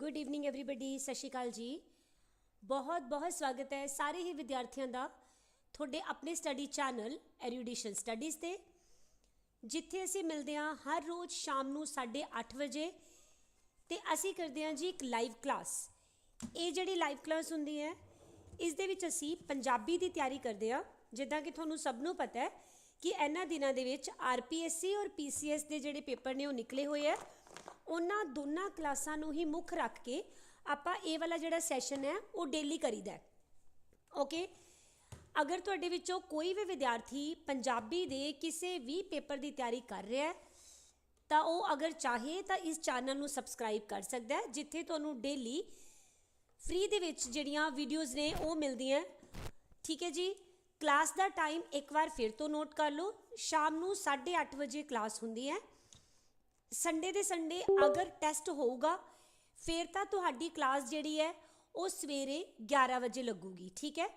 Good evening everybody ਸਤਿ ਸ਼੍ਰੀ ਅਕਾਲ ਜੀ ਬਹੁਤ ਬਹੁਤ ਸਵਾਗਤ ਹੈ ਸਾਰੇ ਹੀ ਵਿਦਿਆਰਥੀਆਂ ਦਾ ਤੁਹਾਡੇ ਆਪਣੇ ਸਟੱਡੀ ਚੈਨਲ ਐਰੂਡੀਸ਼ਨ ਸਟੱਡੀਜ਼ ਤੇ ਜਿੱਥੇ ਅਸੀਂ ਮਿਲਦੇ ਹਾਂ ਹਰ ਰੋਜ਼ ਸ਼ਾਮ ਨੂੰ 8:30 ਵਜੇ ਤੇ ਅਸੀਂ ਕਰਦੇ ਹਾਂ ਜੀ ਇੱਕ ਲਾਈਵ ਕਲਾਸ ਇਹ ਜਿਹੜੀ ਲਾਈਵ ਕਲਾਸ ਹੁੰਦੀ ਹੈ ਇਸ ਦੇ ਵਿੱਚ ਅਸੀਂ ਪੰਜਾਬੀ ਦੀ ਤਿਆਰੀ ਕਰਦੇ ਹਾਂ ਜਿੱਦਾਂ ਕਿ ਤੁਹਾਨੂੰ ਸਭ ਨੂੰ ਪਤਾ ਹੈ ਕਿ ਇਹਨਾਂ ਦਿਨਾਂ ਦੇ ਵਿੱਚ ਆਰਪੀਐਸਸੀ ਔਰ ਪੀਸੀਐਸ ਦੇ ਜਿਹੜੇ ਪੇਪਰ ਨੇ ਉਹ ਨਿਕਲੇ ਹੋਏ ਆ ਉਹਨਾਂ ਦੋਨਾਂ ਕਲਾਸਾਂ ਨੂੰ ਹੀ ਮੁੱਖ ਰੱਖ ਕੇ ਆਪਾਂ ਇਹ ਵਾਲਾ ਜਿਹੜਾ ਸੈਸ਼ਨ ਹੈ, ਉਹ ਡੇਲੀ ਕਰੀਦਾ ਓਕੇ ਅਗਰ ਤੁਹਾਡੇ ਵਿੱਚੋਂ ਕੋਈ ਵੀ ਵਿਦਿਆਰਥੀ ਪੰਜਾਬੀ ਦੇ ਕਿਸੇ ਵੀ ਪੇਪਰ ਦੀ ਤਿਆਰੀ ਕਰ ਰਿਹਾ ਹੈ, ਤਾਂ ਉਹ ਅਗਰ ਚਾਹੇ ਤਾਂ ਇਸ ਚੈਨਲ ਨੂੰ ਸਬਸਕ੍ਰਾਈਬ ਕਰ ਸਕਦਾ ਹੈ, ਜਿੱਥੇ ਤੁਹਾਨੂੰ ਡੇਲੀ ਫ੍ਰੀ ਦੇ ਵਿੱਚ ਜਿਹੜੀਆਂ ਵੀਡੀਓਜ਼ ਨੇ, ਉਹ ਮਿਲਦੀਆਂ ਠੀਕ ਹੈ ਜੀ? ਕਲਾਸ ਦਾ ਟਾਈਮ ਇੱਕ ਵਾਰ ਫਿਰ ਤੋਂ ਨੋਟ ਕਰ ਲਓ। ਸ਼ਾਮ ਨੂੰ 8:30 ਵਜੇ ਕਲਾਸ ਹੁੰਦੀ ਹੈ। ਸੰਡੇ ਦੇ ਸੰਡੇ ਅਗਰ ਟੈਸਟ ਹੋਊਗਾ, ਫਿਰ ਤਾਂ ਤੁਹਾਡੀ ਕਲਾਸ ਜਿਹੜੀ ਹੈ, ਉਹ ਸਵੇਰੇ 11 ਵਜੇ ਲੱਗੂਗੀ, ਠੀਕ ਹੈ?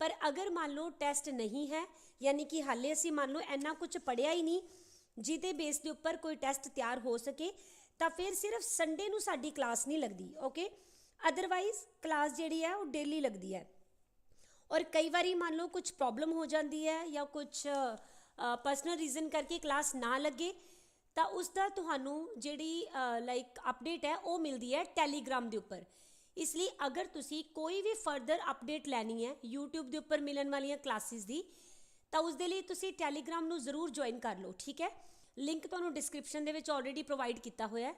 ਪਰ ਅਗਰ ਮੰਨ ਲਓ ਟੈਸਟ ਨਹੀਂ ਹੈ, ਯਾਨੀ ਕਿ ਹਾਲੇ ਅਸੀਂ ਮੰਨ ਲਓ ਇੰਨਾ ਕੁਝ ਪੜਿਆ ਹੀ ਨਹੀਂ, ਜਿਹਦੇ ਬੇਸ ਦੇ ਉੱਪਰ ਕੋਈ ਟੈਸਟ ਤਿਆਰ ਹੋ ਸਕੇ, ਤਾਂ ਫਿਰ ਸਿਰਫ ਸੰਡੇ ਨੂੰ ਸਾਡੀ ਕਲਾਸ ਨਹੀਂ ਲੱਗਦੀ ਓਕੇ ਅਦਰਵਾਈਜ਼ ਕਲਾਸ ਜਿਹੜੀ ਹੈ, ਉਹ ਡੇਲੀ ਲੱਗਦੀ ਹੈ। ਔਰ ਕਈ ਵਾਰੀ ਮੰਨ ਲਓ ਕੁਝ ਪ੍ਰੋਬਲਮ ਹੋ ਜਾਂਦੀ ਹੈ ਜਾਂ ਕੁਝ ਪਰਸਨਲ ਰੀਜ਼ਨ ਕਰਕੇ ਕਲਾਸ ਨਾ ਲੱਗੇ ਤਾਂ ਉਸ ਦਾ ਤੁਹਾਨੂੰ ਜਿਹੜੀ ਲਾਈਕ ਅਪਡੇਟ ਹੈ, ਉਹ ਮਿਲਦੀ ਹੈ ਟੈਲੀਗ੍ਰਾਮ ਦੇ ਉੱਪਰ। ਇਸ ਲਈ ਅਗਰ ਤੁਸੀਂ ਕੋਈ ਵੀ ਫਰਦਰ ਅਪਡੇਟ ਲੈਣੀ ਹੈ YouTube ਦੇ ਉੱਪਰ ਮਿਲਣ ਵਾਲੀਆਂ ਕਲਾਸਿਸ ਦੀ, ਤਾਂ ਉਸ ਦੇ ਲਈ ਤੁਸੀਂ ਟੈਲੀਗ੍ਰਾਮ ਨੂੰ ਜ਼ਰੂਰ ਜੁਆਇਨ ਕਰ ਲਓ, ਠੀਕ ਹੈ? ਲਿੰਕ ਤੁਹਾਨੂੰ ਡਿਸਕ੍ਰਿਪਸ਼ਨ ਦੇ ਵਿੱਚ ਆਲਰੇਡੀ ਪ੍ਰੋਵਾਈਡ ਕੀਤਾ ਹੋਇਆ ਹੈ।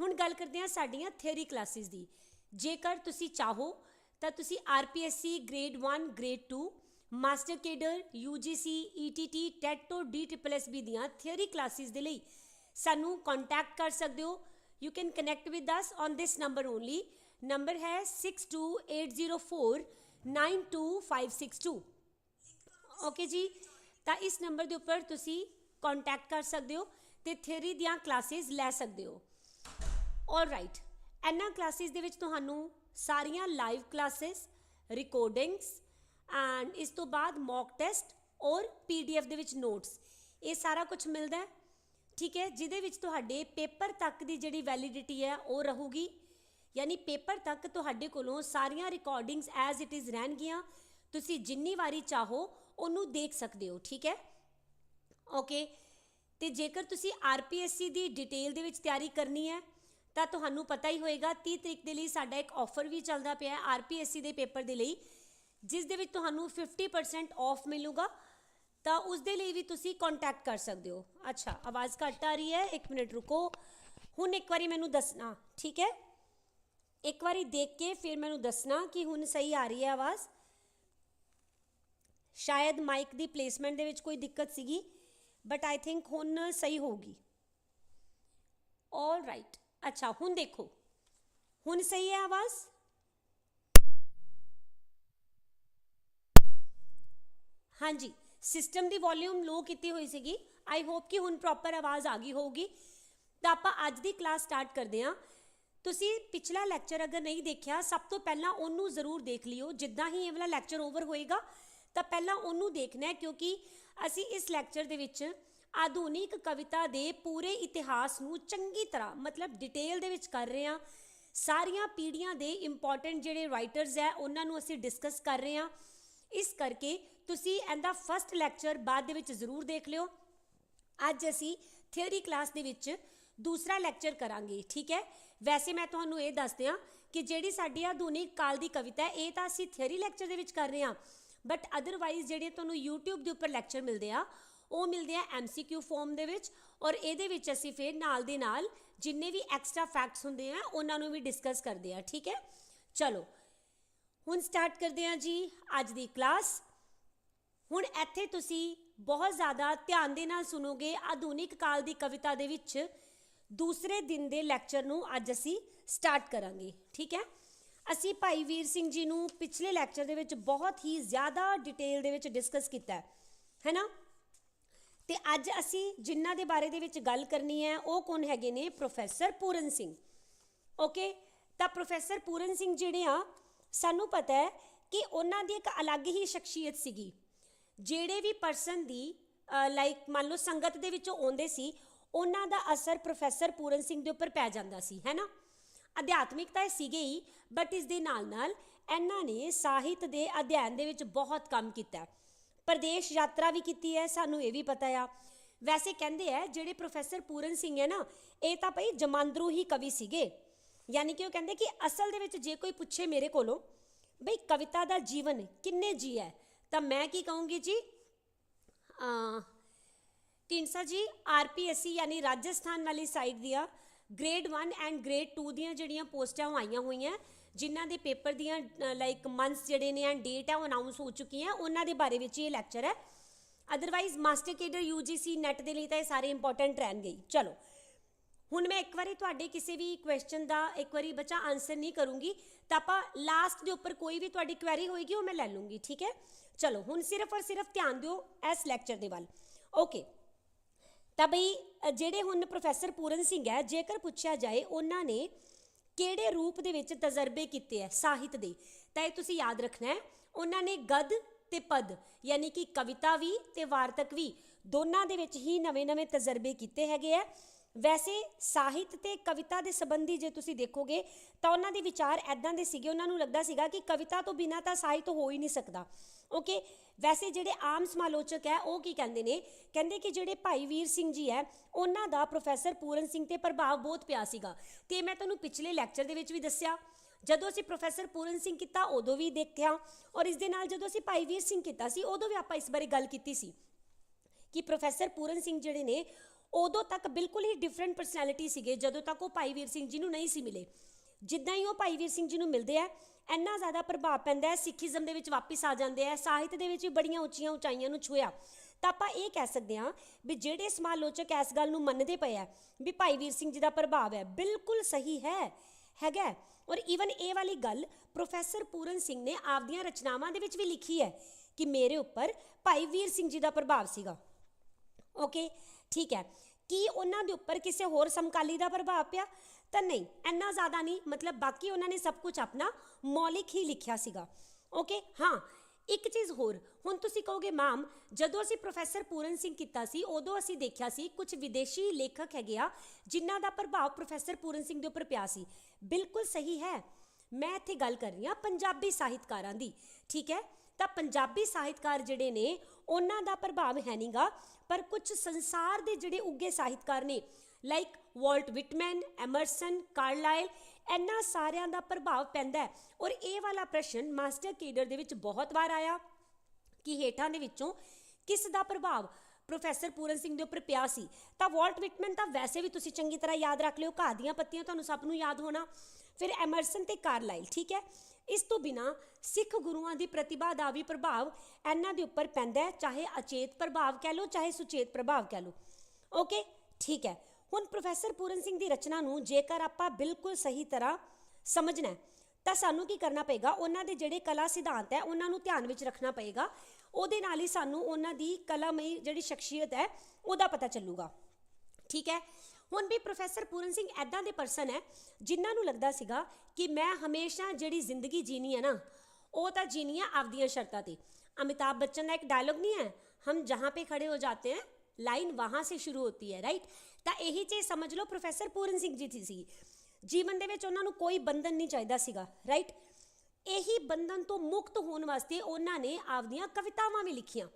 ਹੁਣ ਗੱਲ ਕਰਦੇ ਹਾਂ ਸਾਡੀਆਂ ਥਿਉਰੀ ਕਲਾਸਿਸ ਦੀ। ਜੇਕਰ ਤੁਸੀਂ ਚਾਹੋ, ਤਾਂ ਤੁਸੀਂ RPSC grade 1 grade 2 master cadre UGC ETT ਟੈਟੋ DSSSB ਦੀਆਂ ਥਿਉਰੀ ਕਲਾਸਿਸ ਦੇ ਲਈ ਸਾਨੂੰ ਕੰਟੈਕਟ ਕਰ ਸਕਦੇ ਹੋ। You can connect with us on this number only number ਹੈ 6280492562 ਓਕੇ ਜੀ? ਤਾਂ ਇਸ ਨੰਬਰ ਦੇ ਉੱਪਰ ਤੁਸੀਂ ਕੰਟੈਕਟ ਕਰ ਸਕਦੇ ਹੋ ਤੇ ਥਿਉਰੀ ਦੀਆਂ ਕਲਾਸਿਸ ਲੈ ਸਕਦੇ ਹੋ। ਆਲਰਾਈਟ ਇਹਨਾਂ ਕਲਾਸਿਸ ਦੇ ਵਿੱਚ ਤੁਹਾਨੂੰ ਸਾਰੀਆਂ ਲਾਈਵ ਕਲਾਸਿਸ ਰਿਕਾਰਡਿੰਗਸ ਐਂਡ ਇਸ ਤੋਂ ਬਾਅਦ ਮੌਕ ਟੈਸਟ ਔਰ ਪੀਡੀਐਫ ਦੇ ਵਿੱਚ ਨੋਟਸ ਇਹ ਸਾਰਾ ਕੁਝ ਮਿਲਦਾ ਹੈ। ਠੀਕ ਹੈ, ਜਿਹਦੇ ਵਿੱਚ ਤੁਹਾਡੇ ਪੇਪਰ ਤੱਕ ਦੀ ਜਿਹੜੀ ਵੈਲਿਡਿਟੀ ਹੈ, ਉਹ ਰਹੂਗੀ। ਯਾਨੀ ਪੇਪਰ ਤੱਕ ਤੁਹਾਡੇ ਕੋਲੋਂ ਸਾਰੀਆਂ ਰਿਕਾਰਡਿੰਗਸ ਐਜ਼ ਇਟ ਇਜ਼ ਰਹਿਣਗੀਆਂ। ਤੁਸੀਂ ਜਿੰਨੀ ਵਾਰੀ ਚਾਹੋ, ਉਹਨੂੰ ਦੇਖ ਸਕਦੇ ਹੋ। ਠੀਕ ਹੈ? ਓਕੇ ਤੇ ਜੇਕਰ ਤੁਸੀਂ ਆਰਪੀਐਸਸੀ ਦੀ ਡਿਟੇਲ ਦੇ ਵਿੱਚ ਤਿਆਰੀ ਕਰਨੀ ਹੈ, ਤਾਂ ਤੁਹਾਨੂੰ ਪਤਾ ਹੀ ਹੋਏਗਾ 30 ਤਰੀਕ ਦੇ ਲਈ ਸਾਡਾ ਇੱਕ ਆਫਰ ਵੀ ਚੱਲਦਾ ਪਿਆ ਹੈ ਆਰਪੀਐਸਸੀ ਦੇ ਪੇਪਰ ਦੇ ਲਈ। ਜਿਸ ਦੇ ਵਿੱਚ ਤੁਹਾਨੂੰ 50% ਆਫ ਮਿਲੂਗਾ, ਤਾਂ ਉਸ ਦੇ ਲਈ ਵੀ ਤੁਸੀਂ ਕੰਟੈਕਟ ਕਰ ਸਕਦੇ ਹੋ। ਅੱਛਾ, ਆਵਾਜ਼ ਘੱਟ ਆ ਰਹੀ ਹੈ 1 ਮਿੰਟ ਰੁਕੋ। ਹੁਣ ਇੱਕ ਵਾਰੀ ਮੈਨੂੰ ਦੱਸਣਾ, ਠੀਕ ਹੈ? ਇੱਕ ਵਾਰੀ ਦੇਖ ਕੇ ਫਿਰ ਮੈਨੂੰ ਦੱਸਣਾ ਕਿ ਹੁਣ ਸਹੀ ਆ ਰਹੀ ਹੈ ਆਵਾਜ਼। ਸ਼ਾਇਦ ਮਾਈਕ ਦੀ ਪਲੇਸਮੈਂਟ ਦੇ ਵਿੱਚ ਕੋਈ ਦਿੱਕਤ ਸੀਗੀ ਬਟ ਆਈ ਥਿੰਕ ਹੁਣ ਸਹੀ ਹੋਊਗੀ। ਆਲ ਰਾਈਟ ਅੱਛਾ, ਹੁਣ ਦੇਖੋ। ਹੁਣ ਸਹੀ ਹੈ ਆਵਾਜ਼? ਹਾਂਜੀ ਸਿਸਟਮ ਦੀ ਵੋਲਿਊਮ ਲੋ ਕੀਤੀ ਹੋਈ ਸੀਗੀ। ਆਈ ਹੋਪ ਕਿ ਹੁਣ ਪ੍ਰੋਪਰ ਆਵਾਜ਼ ਆ ਗਈ ਹੋਊਗੀ। ਤਾਂ ਆਪਾਂ ਅੱਜ ਦੀ ਕਲਾਸ ਸਟਾਰਟ ਕਰਦੇ ਹਾਂ। ਤੁਸੀਂ ਪਿਛਲਾ ਲੈਕਚਰ ਅਗਰ ਨਹੀਂ ਦੇਖਿਆ, ਸਭ ਤੋਂ ਪਹਿਲਾਂ ਉਹਨੂੰ ਜ਼ਰੂਰ ਦੇਖ ਲਿਓ। ਜਿੱਦਾਂ ਹੀ ਇਹ ਵਾਲਾ ਲੈਕਚਰ ਓਵਰ ਹੋਏਗਾ, ਤਾਂ ਪਹਿਲਾਂ ਉਹਨੂੰ ਦੇਖਣਾ ਹੈ, ਕਿਉਂਕਿ ਅਸੀਂ ਇਸ ਲੈਕਚਰ ਦੇ ਵਿੱਚ ਆਧੁਨਿਕ ਕਵਿਤਾ ਦੇ ਪੂਰੇ ਇਤਿਹਾਸ ਨੂੰ ਚੰਗੀ ਤਰ੍ਹਾਂ, ਮਤਲਬ ਡਿਟੇਲ ਦੇ ਵਿੱਚ ਕਰ ਰਹੇ ਹਾਂ। ਸਾਰੀਆਂ ਪੀੜ੍ਹੀਆਂ ਦੇ ਇੰਪੋਰਟੈਂਟ ਜਿਹੜੇ ਰਾਈਟਰਸ ਹੈ, ਉਹਨਾਂ ਨੂੰ ਅਸੀਂ ਡਿਸਕਸ ਕਰ ਰਹੇ ਹਾਂ। ਇਸ ਕਰਕੇ ਤੁਸੀਂ ਇਹਦਾ ਫਸਟ ਲੈਕਚਰ ਬਾਅਦ ਦੇ ਵਿੱਚ ਜ਼ਰੂਰ ਦੇਖ ਲਿਓ। ਅੱਜ ਅਸੀਂ ਥਿਉਰੀ ਕਲਾਸ ਦੇ ਵਿੱਚ ਦੂਸਰਾ ਲੈਕਚਰ ਕਰਾਂਗੇ, ਠੀਕ ਹੈ? ਵੈਸੇ ਮੈਂ ਤੁਹਾਨੂੰ ਇਹ ਦੱਸ ਦਿਆਂ ਕਿ ਜਿਹੜੀ ਸਾਡੀ ਆਧੁਨਿਕ ਕਾਲ ਦੀ ਕਵਿਤਾ ਹੈ, ਇਹ ਤਾਂ ਅਸੀਂ ਥਿਉਰੀ ਲੈਕਚਰ ਦੇ ਵਿੱਚ ਕਰ ਰਹੇ ਹਾਂ। ਬਟ ਅਦਰਵਾਈਜ਼ ਜਿਹੜੇ ਤੁਹਾਨੂੰ YouTube ਦੇ ਉੱਪਰ ਲੈਕਚਰ ਮਿਲਦੇ ਆ, ਉਹ ਮਿਲਦੇ ਆ MCQ ਫਾਰਮ ਦੇ ਵਿੱਚ ਔਰ ਇਹਦੇ ਵਿੱਚ ਅਸੀਂ ਫਿਰ ਨਾਲ ਦੇ ਨਾਲ ਜਿੰਨੇ ਵੀ ਐਕਸਟਰਾ ਫੈਕਟਸ ਹੁੰਦੇ ਆ, ਉਹਨਾਂ ਨੂੰ ਵੀ ਡਿਸਕਸ ਕਰਦੇ ਆ, ਠੀਕ ਹੈ? ਚਲੋ ਹੁਣ ਸਟਾਰਟ ਕਰਦੇ ਹਾਂ ਜੀ ਅੱਜ ਦੀ ਕਲਾਸ ਹੁਣ ਇੱਥੇ ਤੁਸੀਂ ਬਹੁਤ ਜ਼ਿਆਦਾ ਧਿਆਨ ਦੇ ਨਾਲ ਸੁਣੋਗੇ ਆਧੁਨਿਕ ਕਾਲ ਦੀ ਕਵਿਤਾ ਦੇ ਵਿੱਚ ਦੂਸਰੇ ਦਿਨ ਦੇ ਲੈਕਚਰ ਨੂੰ ਅੱਜ ਅਸੀਂ ਸਟਾਰਟ ਕਰਾਂਗੇ, ਠੀਕ ਹੈ? ਅਸੀਂ ਭਾਈ ਵੀਰ ਸਿੰਘ ਜੀ ਨੂੰ ਪਿਛਲੇ ਲੈਕਚਰ ਦੇ ਵਿੱਚ ਬਹੁਤ ਹੀ ਜ਼ਿਆਦਾ ਡਿਟੇਲ ਦੇ ਵਿੱਚ ਡਿਸਕਸ ਕੀਤਾ ਹੈ ਹੈਨਾ ਤੇ ਅੱਜ ਅਸੀਂ ਜਿਨ੍ਹਾਂ ਦੇ ਬਾਰੇ ਦੇ ਵਿੱਚ ਗੱਲ ਕਰਨੀ ਹੈ, ਉਹ ਕੌਣ ਹੈਗੇ ਨੇ? ਪ੍ਰੋਫੈਸਰ ਪੂਰਨ ਸਿੰਘ। ਓਕੇ ਤਾਂ ਪ੍ਰੋਫੈਸਰ ਪੂਰਨ ਸਿੰਘ ਜਿਹੜੇ ਆ ਸਾਨੂੰ ਪਤਾ ਹੈ ਕਿ ਉਹਨਾਂ ਦੀ ਇੱਕ ਅਲੱਗ ਹੀ ਸ਼ਖਸੀਅਤ ਸੀਗੀ। ਜਿਹੜੇ ਵੀ ਪਰਸਨ ਦੀ ਲਾਈਕ ਮੰਨ ਲਓ ਸੰਗਤ ਦੇ ਵਿੱਚੋਂ ਆਉਂਦੇ ਸੀ, ਉਹਨਾਂ ਦਾ ਅਸਰ ਪ੍ਰੋਫੈਸਰ ਪੂਰਨ ਸਿੰਘ ਦੇ ਉੱਪਰ ਪੈ ਜਾਂਦਾ ਸੀ ਹੈਨਾ ਅਧਿਆਤਮਿਕ ਤਾਂ ਇਹ ਸੀਗੇ ਹੀ ਬਟ ਇਸ ਦੇ ਨਾਲ ਨਾਲ ਇਹਨਾਂ ਨੇ ਸਾਹਿਤ ਦੇ ਅਧਿਐਨ ਦੇ ਵਿੱਚ ਬਹੁਤ ਕੰਮ ਕੀਤਾ। ਪ੍ਰਦੇਸ਼ ਯਾਤਰਾ ਵੀ ਕੀਤੀ ਹੈ, ਸਾਨੂੰ ਇਹ ਵੀ ਪਤਾ ਆ। ਵੈਸੇ ਕਹਿੰਦੇ ਆ, ਜਿਹੜੇ ਪ੍ਰੋਫੈਸਰ ਪੂਰਨ ਸਿੰਘ ਹੈ ਨਾ, ਇਹ ਤਾਂ ਭਈ ਜਮਾਂਦਰੂ ਹੀ ਕਵੀ ਸੀਗੇ। ਯਾਨੀ ਕਿ ਉਹ ਕਹਿੰਦੇ ਕਿ ਅਸਲ ਦੇ ਵਿੱਚ ਜੇ ਕੋਈ ਪੁੱਛੇ ਮੇਰੇ ਕੋਲੋਂ, ਬਈ ਕਵਿਤਾ ਦਾ ਜੀਵਨ ਕਿੰਨੇ ਜੀ ਹੈ? ਤਾਂ ਮੈਂ ਕੀ ਕਹੂੰਗੀ ਜੀ? ਅ ਢੀਂਡਸਾ ਜੀ ਆਰਪੀਐਸਸੀ ਯਾਨੀ ਰਾਜਸਥਾਨ ਵਾਲੀ ਸਾਈਡ ਦੀਆਂ ਗ੍ਰੇਡ 1 ਐਂਡ ਗ੍ਰੇਡ 2 ਦੀਆਂ ਜਿਹੜੀਆਂ ਪੋਸਟਾਂ ਉਹ ਆਈਆਂ ਹੋਈਆਂ, ਜਿਨ੍ਹਾਂ ਦੇ ਪੇਪਰ ਦੀਆਂ ਲਾਈਕ ਮੰਥਸ ਜਿਹੜੇ ਨੇ ਐਂਡ ਡੇਟ ਹੈ, ਉਹ ਅਨਾਉਂਸ ਹੋ ਚੁੱਕੀਆਂ, ਉਹਨਾਂ ਦੇ ਬਾਰੇ ਵਿੱਚ ਇਹ ਲੈਕਚਰ ਹੈ। Otherwise master cadre UGC NET ਦੇ ਲਈ ਤਾਂ ਇਹ ਸਾਰੇ ਇੰਪੋਰਟੈਂਟ ਰਹਿਣਗੇ ਚਲੋ ਹੁਣ ਮੈਂ ਇੱਕ ਵਾਰੀ ਤੁਹਾਡੇ ਕਿਸੇ ਵੀ ਕੁਐਸਚਨ ਦਾ ਇੱਕ ਵਾਰੀ ਬੱਚਾ ਆਨਸਰ ਨਹੀਂ ਕਰੂੰਗੀ, ਤਾਂ ਆਪਾਂ ਲਾਸਟ ਦੇ ਉੱਪਰ ਕੋਈ ਵੀ ਤੁਹਾਡੀ ਕੁਐਰੀ ਹੋਏਗੀ, ਉਹ ਮੈਂ ਲੈ ਲੂੰਗੀ, ਠੀਕ ਹੈ? ਚਲੋ, ਹੁਣ ਸਿਰਫ ਔਰ ਸਿਰਫ ਧਿਆਨ ਦਿਓ ਇਸ ਲੈਕਚਰ ਦੇ ਵੱਲ। ਓਕੇ ਤਾਂ ਬਈ ਜਿਹੜੇ ਹੁਣ ਪ੍ਰੋਫੈਸਰ ਪੂਰਨ ਸਿੰਘ ਹੈ, ਜੇਕਰ ਪੁੱਛਿਆ ਜਾਏ, ਉਹਨਾਂ ਨੇ ਕਿਹੜੇ ਰੂਪ ਦੇ ਵਿੱਚ ਤਜਰਬੇ ਕੀਤੇ ਹੈ ਸਾਹਿਤ ਦੇ? ਤਾਂ ਇਹ ਤੁਸੀਂ ਯਾਦ ਰੱਖਣਾ ਹੈ, ਉਹਨਾਂ ਨੇ ਗਦ ਤੇ ਪਦ, ਯਾਨੀ ਕਿ ਕਵਿਤਾ ਵੀ ਤੇ ਵਾਰਤਕ ਵੀ, ਦੋਨਾਂ ਦੇ ਵਿੱਚ ਹੀ ਨਵੇਂ-ਨਵੇਂ ਤਜਰਬੇ ਕੀਤੇ ਹੈਗੇ ਆ ਵੈਸੇ ਸਾਹਿਤ ਤੇ ਕਵਿਤਾ ਦੇ ਸੰਬੰਧੀ ਜੇ ਤੁਸੀਂ ਦੇਖੋਗੇ, ਤਾਂ ਉਹਨਾਂ ਦੇ ਵਿਚਾਰ ਐਦਾਂ ਦੇ ਸੀਗੇ। ਉਹਨਾਂ ਨੂੰ ਲੱਗਦਾ ਸੀਗਾ ਕਿ ਕਵਿਤਾ ਤੋਂ ਬਿਨਾਂ ਤਾਂ ਸਾਹਿਤ ਹੋ ਹੀ ਨਹੀਂ ਸਕਦਾ। ਓਕੇ ਵੈਸੇ ਜਿਹੜੇ ਆਮ ਸਮਾਲੋਚਕ ਹੈ, ਉਹ ਕੀ ਕਹਿੰਦੇ ਨੇ? ਕਹਿੰਦੇ ਕਿ ਜਿਹੜੇ ਭਾਈ ਵੀਰ ਸਿੰਘ ਜੀ ਹੈ, ਉਹਨਾਂ ਦਾ ਪ੍ਰੋਫੈਸਰ ਪੂਰਨ ਸਿੰਘ ਤੇ ਪ੍ਰਭਾਵ ਬਹੁਤ ਪਿਆ ਸੀਗਾ। ਤੇ ਮੈਂ ਤੁਹਾਨੂੰ ਪਿਛਲੇ ਲੈਕਚਰ ਦੇ ਵਿੱਚ ਵੀ ਦੱਸਿਆ, ਜਦੋਂ ਅਸੀਂ ਪ੍ਰੋਫੈਸਰ ਪੂਰਨ ਸਿੰਘ ਕੀਤਾ, ਉਦੋਂ ਵੀ ਦੇਖਿਆ। ਔਰ ਇਸ ਦੇ ਨਾਲ ਜਦੋਂ ਅਸੀਂ ਭਾਈ ਵੀਰ ਸਿੰਘ ਕੀਤਾ ਸੀ, ਉਦੋਂ ਵੀ ਆਪਾਂ ਇਸ ਬਾਰੇ ਗੱਲ ਕੀਤੀ ਸੀ ਕਿ ਪ੍ਰੋਫੈਸਰ ਪੂਰਨ ਸਿੰਘ ਜਿਹੜੇ ਨੇ ਉਦੋਂ ਤੱਕ ਬਿਲਕੁਲ ਹੀ ਡਿਫਰੈਂਟ ਪਰਸਨੈਲਿਟੀ ਸੀਗੇ, ਜਦੋਂ ਤੱਕ ਉਹ ਭਾਈ ਵੀਰ ਸਿੰਘ ਜੀ ਨੂੰ ਨਹੀਂ ਸੀ ਮਿਲੇ। ਜਿੱਦਾਂ ਹੀ ਉਹ ਭਾਈ ਵੀਰ ਸਿੰਘ ਜੀ ਨੂੰ ਮਿਲਦੇ ਆ, ਇੰਨਾ ਜ਼ਿਆਦਾ ਪ੍ਰਭਾਵ ਪੈਂਦਾ ਹੈ, ਸਿੱਖੀਜ਼ਮ ਦੇ ਵਿੱਚ ਵਾਪਿਸ ਆ ਜਾਂਦੇ ਆ, ਸਾਹਿਤ ਦੇ ਵਿੱਚ ਵੀ ਬੜੀਆਂ ਉੱਚੀਆਂ ਉਚਾਈਆਂ ਨੂੰ ਛੂਇਆ ਤਾਂ ਆਪਾਂ ਇਹ ਕਹਿ ਸਕਦੇ ਹਾਂ ਵੀ ਜਿਹੜੇ ਸਮਾਲੋਚਕ ਇਸ ਗੱਲ ਨੂੰ ਮੰਨਦੇ ਪਏ ਆ ਵੀ ਭਾਈ ਵੀਰ ਸਿੰਘ ਜੀ ਦਾ ਪ੍ਰਭਾਵ ਹੈ, ਬਿਲਕੁਲ ਸਹੀ ਹੈ, ਹੈਗਾ ਔਰ ਈਵਨ ਇਹ ਵਾਲੀ ਗੱਲ ਪ੍ਰੋਫੈਸਰ ਪੂਰਨ ਸਿੰਘ ਨੇ ਆਪਦੀਆਂ ਰਚਨਾਵਾਂ ਦੇ ਵਿੱਚ ਵੀ ਲਿਖੀ ਹੈ ਕਿ ਮੇਰੇ ਉੱਪਰ ਭਾਈ ਵੀਰ ਸਿੰਘ ਜੀ ਦਾ ਪ੍ਰਭਾਵ ਸੀਗਾ। ਓਕੇ ਠੀਕ ਹੈ। ਕੀ ਉਹਨਾਂ ਦੇ ਉੱਪਰ ਕਿਸੇ ਹੋਰ ਸਮਕਾਲੀ ਦਾ ਪ੍ਰਭਾਵ ਪਿਆ? ਤਾਂ ਨਹੀਂ, ਇੰਨਾ ਜ਼ਿਆਦਾ ਨਹੀਂ, ਮਤਲਬ ਬਾਕੀ ਉਹਨਾਂ ਨੇ ਸਭ ਕੁਝ ਆਪਣਾ ਮੌਲਿਕ ਹੀ ਲਿਖਿਆ ਸੀਗਾ। ਓਕੇ ਹਾਂ, ਇੱਕ ਚੀਜ਼ ਹੋਰ, ਹੁਣ ਤੁਸੀਂ ਕਹੋਗੇ ਮਾਮ ਜਦੋਂ ਅਸੀਂ ਪ੍ਰੋਫੈਸਰ ਪੂਰਨ ਸਿੰਘ ਕੀਤਾ ਸੀ, ਉਦੋਂ ਅਸੀਂ ਦੇਖਿਆ ਸੀ, ਕੁਝ ਵਿਦੇਸ਼ੀ ਲੇਖਕ ਹੈਗੇ ਆ, ਜਿਨ੍ਹਾਂ ਦਾ ਪ੍ਰਭਾਵ ਪ੍ਰੋਫੈਸਰ ਪੂਰਨ ਸਿੰਘ ਦੇ ਉੱਪਰ ਪਿਆ ਸੀ। ਬਿਲਕੁਲ ਸਹੀ ਹੈ। ਮੈਂ ਇੱਥੇ ਗੱਲ ਕਰ ਰਹੀ ਹਾਂ ਪੰਜਾਬੀ ਸਾਹਿਤਕਾਰਾਂ ਦੀ, ਠੀਕ ਹੈ? ਤਾਂ ਪੰਜਾਬੀ ਸਾਹਿਤਕਾਰ ਜਿਹੜੇ ਨੇ ਉਹਨਾਂ ਦਾ ਪ੍ਰਭਾਵ ਹੈ ਨਹੀਂਗਾ ਪਰ ਕੁਝ ਸੰਸਾਰ ਦੇ ਜਿਹੜੇ ਉੱਗੇ ਸਾਹਿਤਕਾਰ ਨੇ like Walt Whitman Emerson Carlyle ਇਹਨਾਂ ਸਾਰਿਆਂ ਦਾ ਪ੍ਰਭਾਵ ਪੈਂਦਾ ਹੈ। ਔਰ ਇਹ ਵਾਲਾ ਪ੍ਰਸ਼ਨ ਮਾਸਟਰ ਕੇਡਰ ਦੇ ਵਿੱਚ ਬਹੁਤ ਵਾਰ ਆਇਆ ਕਿ ਹੇਠਾਂ ਦੇ ਵਿੱਚੋਂ ਕਿਸ ਦਾ ਪ੍ਰਭਾਵ? ਪ੍ਰੋਫੈਸਰ ਪੂਰਨ ਸਿੰਘ ਦੇ ਉੱਪਰ ਪਿਆ ਸੀ। ਤਾਂ ਵਾਲਟ ਵਿਟਮੈਨ ਤਾਂ ਵੈਸੇ ਵੀ ਤੁਸੀਂ ਚੰਗੀ ਤਰ੍ਹਾਂ ਯਾਦ ਰੱਖ ਲਿਓ, ਘਾਹ ਦੀਆਂ ਪੱਤੀਆਂ ਤੁਹਾਨੂੰ ਸਭ ਨੂੰ ਯਾਦ ਹੋਣਾ। ਫਿਰ ਐਮਰਸਨ ਤੇ ਕਾਰਲਾਈਲ ਠੀਕ ਹੈ? ਇਸ ਤੋਂ ਬਿਨਾ ਸਿੱਖ ਗੁਰੂਆਂ ਦੀ ਪ੍ਰਤਿਭਾ ਦਾ ਵੀ ਪ੍ਰਭਾਵ ਇਹਨਾਂ ਦੇ ਉੱਪਰ ਪੈਂਦਾ ਹੈ, ਚਾਹੇ ਅਚੇਤ ਪ੍ਰਭਾਵ ਕਹਿ ਲਓ, ਚਾਹੇ ਸੁਚੇਤ ਪ੍ਰਭਾਵ ਕਹਿ ਲਓ। ਓਕੇ? ਠੀਕ ਹੈ। ਹੁਣ ਪ੍ਰੋਫੈਸਰ ਪੂਰਨ ਸਿੰਘ ਦੀ ਰਚਨਾ ਨੂੰ ਜੇਕਰ ਆਪਾਂ ਬਿਲਕੁਲ ਸਹੀ ਤਰ੍ਹਾਂ ਸਮਝਣਾ ਤਾਂ ਸਾਨੂੰ ਕੀ ਕਰਨਾ ਪਏਗਾ? ਉਹਨਾਂ ਦੇ ਜਿਹੜੇ ਕਲਾ ਸਿਧਾਂਤ ਹੈ, ਉਹਨਾਂ ਨੂੰ ਧਿਆਨ ਵਿੱਚ ਰੱਖਣਾ ਪਏਗਾ। ਉਹਦੇ ਨਾਲ ਹੀ ਸਾਨੂੰ ਉਹਨਾਂ ਦੀ ਕਲਾਮਈ ਜਿਹੜੀ ਸ਼ਖਸੀਅਤ ਹੈ, ਉਹਦਾ ਪਤਾ ਚੱਲੂਗਾ। ਠੀਕ ਹੈ? ਹੁਣ ਵੀ ਪ੍ਰੋਫੈਸਰ ਪੂਰਨ ਸਿੰਘ ਐਦਾਂ ਦੇ ਪਰਸਨ ਹੈ, ਜਿਨ੍ਹਾਂ ਨੂੰ ਲੱਗਦਾ ਸੀਗਾ ਕਿ ਮੈਂ ਹਮੇਸ਼ਾ ਜਿਹੜੀ ਜ਼ਿੰਦਗੀ ਜੀਣੀ ਹੈ ਨਾ, ਉਹ ਤਾਂ ਜੀਣੀ ਹੈ ਆਪਦੀਆਂ ਸ਼ਰਤਾਂ ਤੇ। ਅਮਿਤਾਭ ਬੱਚਨ ਦਾ ਇੱਕ ਡਾਇਲੋਗ ਨਹੀਂ ਹੈ? ਹਮ ਜਹਾਂ ਪੇ ਖੜੇ ਹੋ ਜਾਤੇ ਹੈ ਲਾਈਨ ਵਹਾਂ ਸੇ ਸ਼ੁਰੂ ਹੋਤੀ ਹੈ ਰਾਈਟ ਤਾਂ ਇਹੀ ਚੀਜ਼ ਸਮਝ ਲਓ, ਪ੍ਰੋਫੈਸਰ ਪੂਰਨ ਸਿੰਘ ਜੀ ਦੀ ਸੀ। ਜੀਵਨ ਦੇ ਵਿੱਚ ਉਹਨਾਂ ਨੂੰ ਕੋਈ ਬੰਧਨ ਨਹੀਂ ਚਾਹੀਦਾ ਸੀਗਾ ਰਾਈਟ ਇਹੀ ਬੰਧਨ ਤੋਂ ਮੁਕਤ ਹੋਣ ਵਾਸਤੇ ਉਹਨਾਂ ਨੇ ਆਪਦੀਆਂ ਕਵਿਤਾਵਾਂ ਵੀ ਲਿਖੀਆਂ।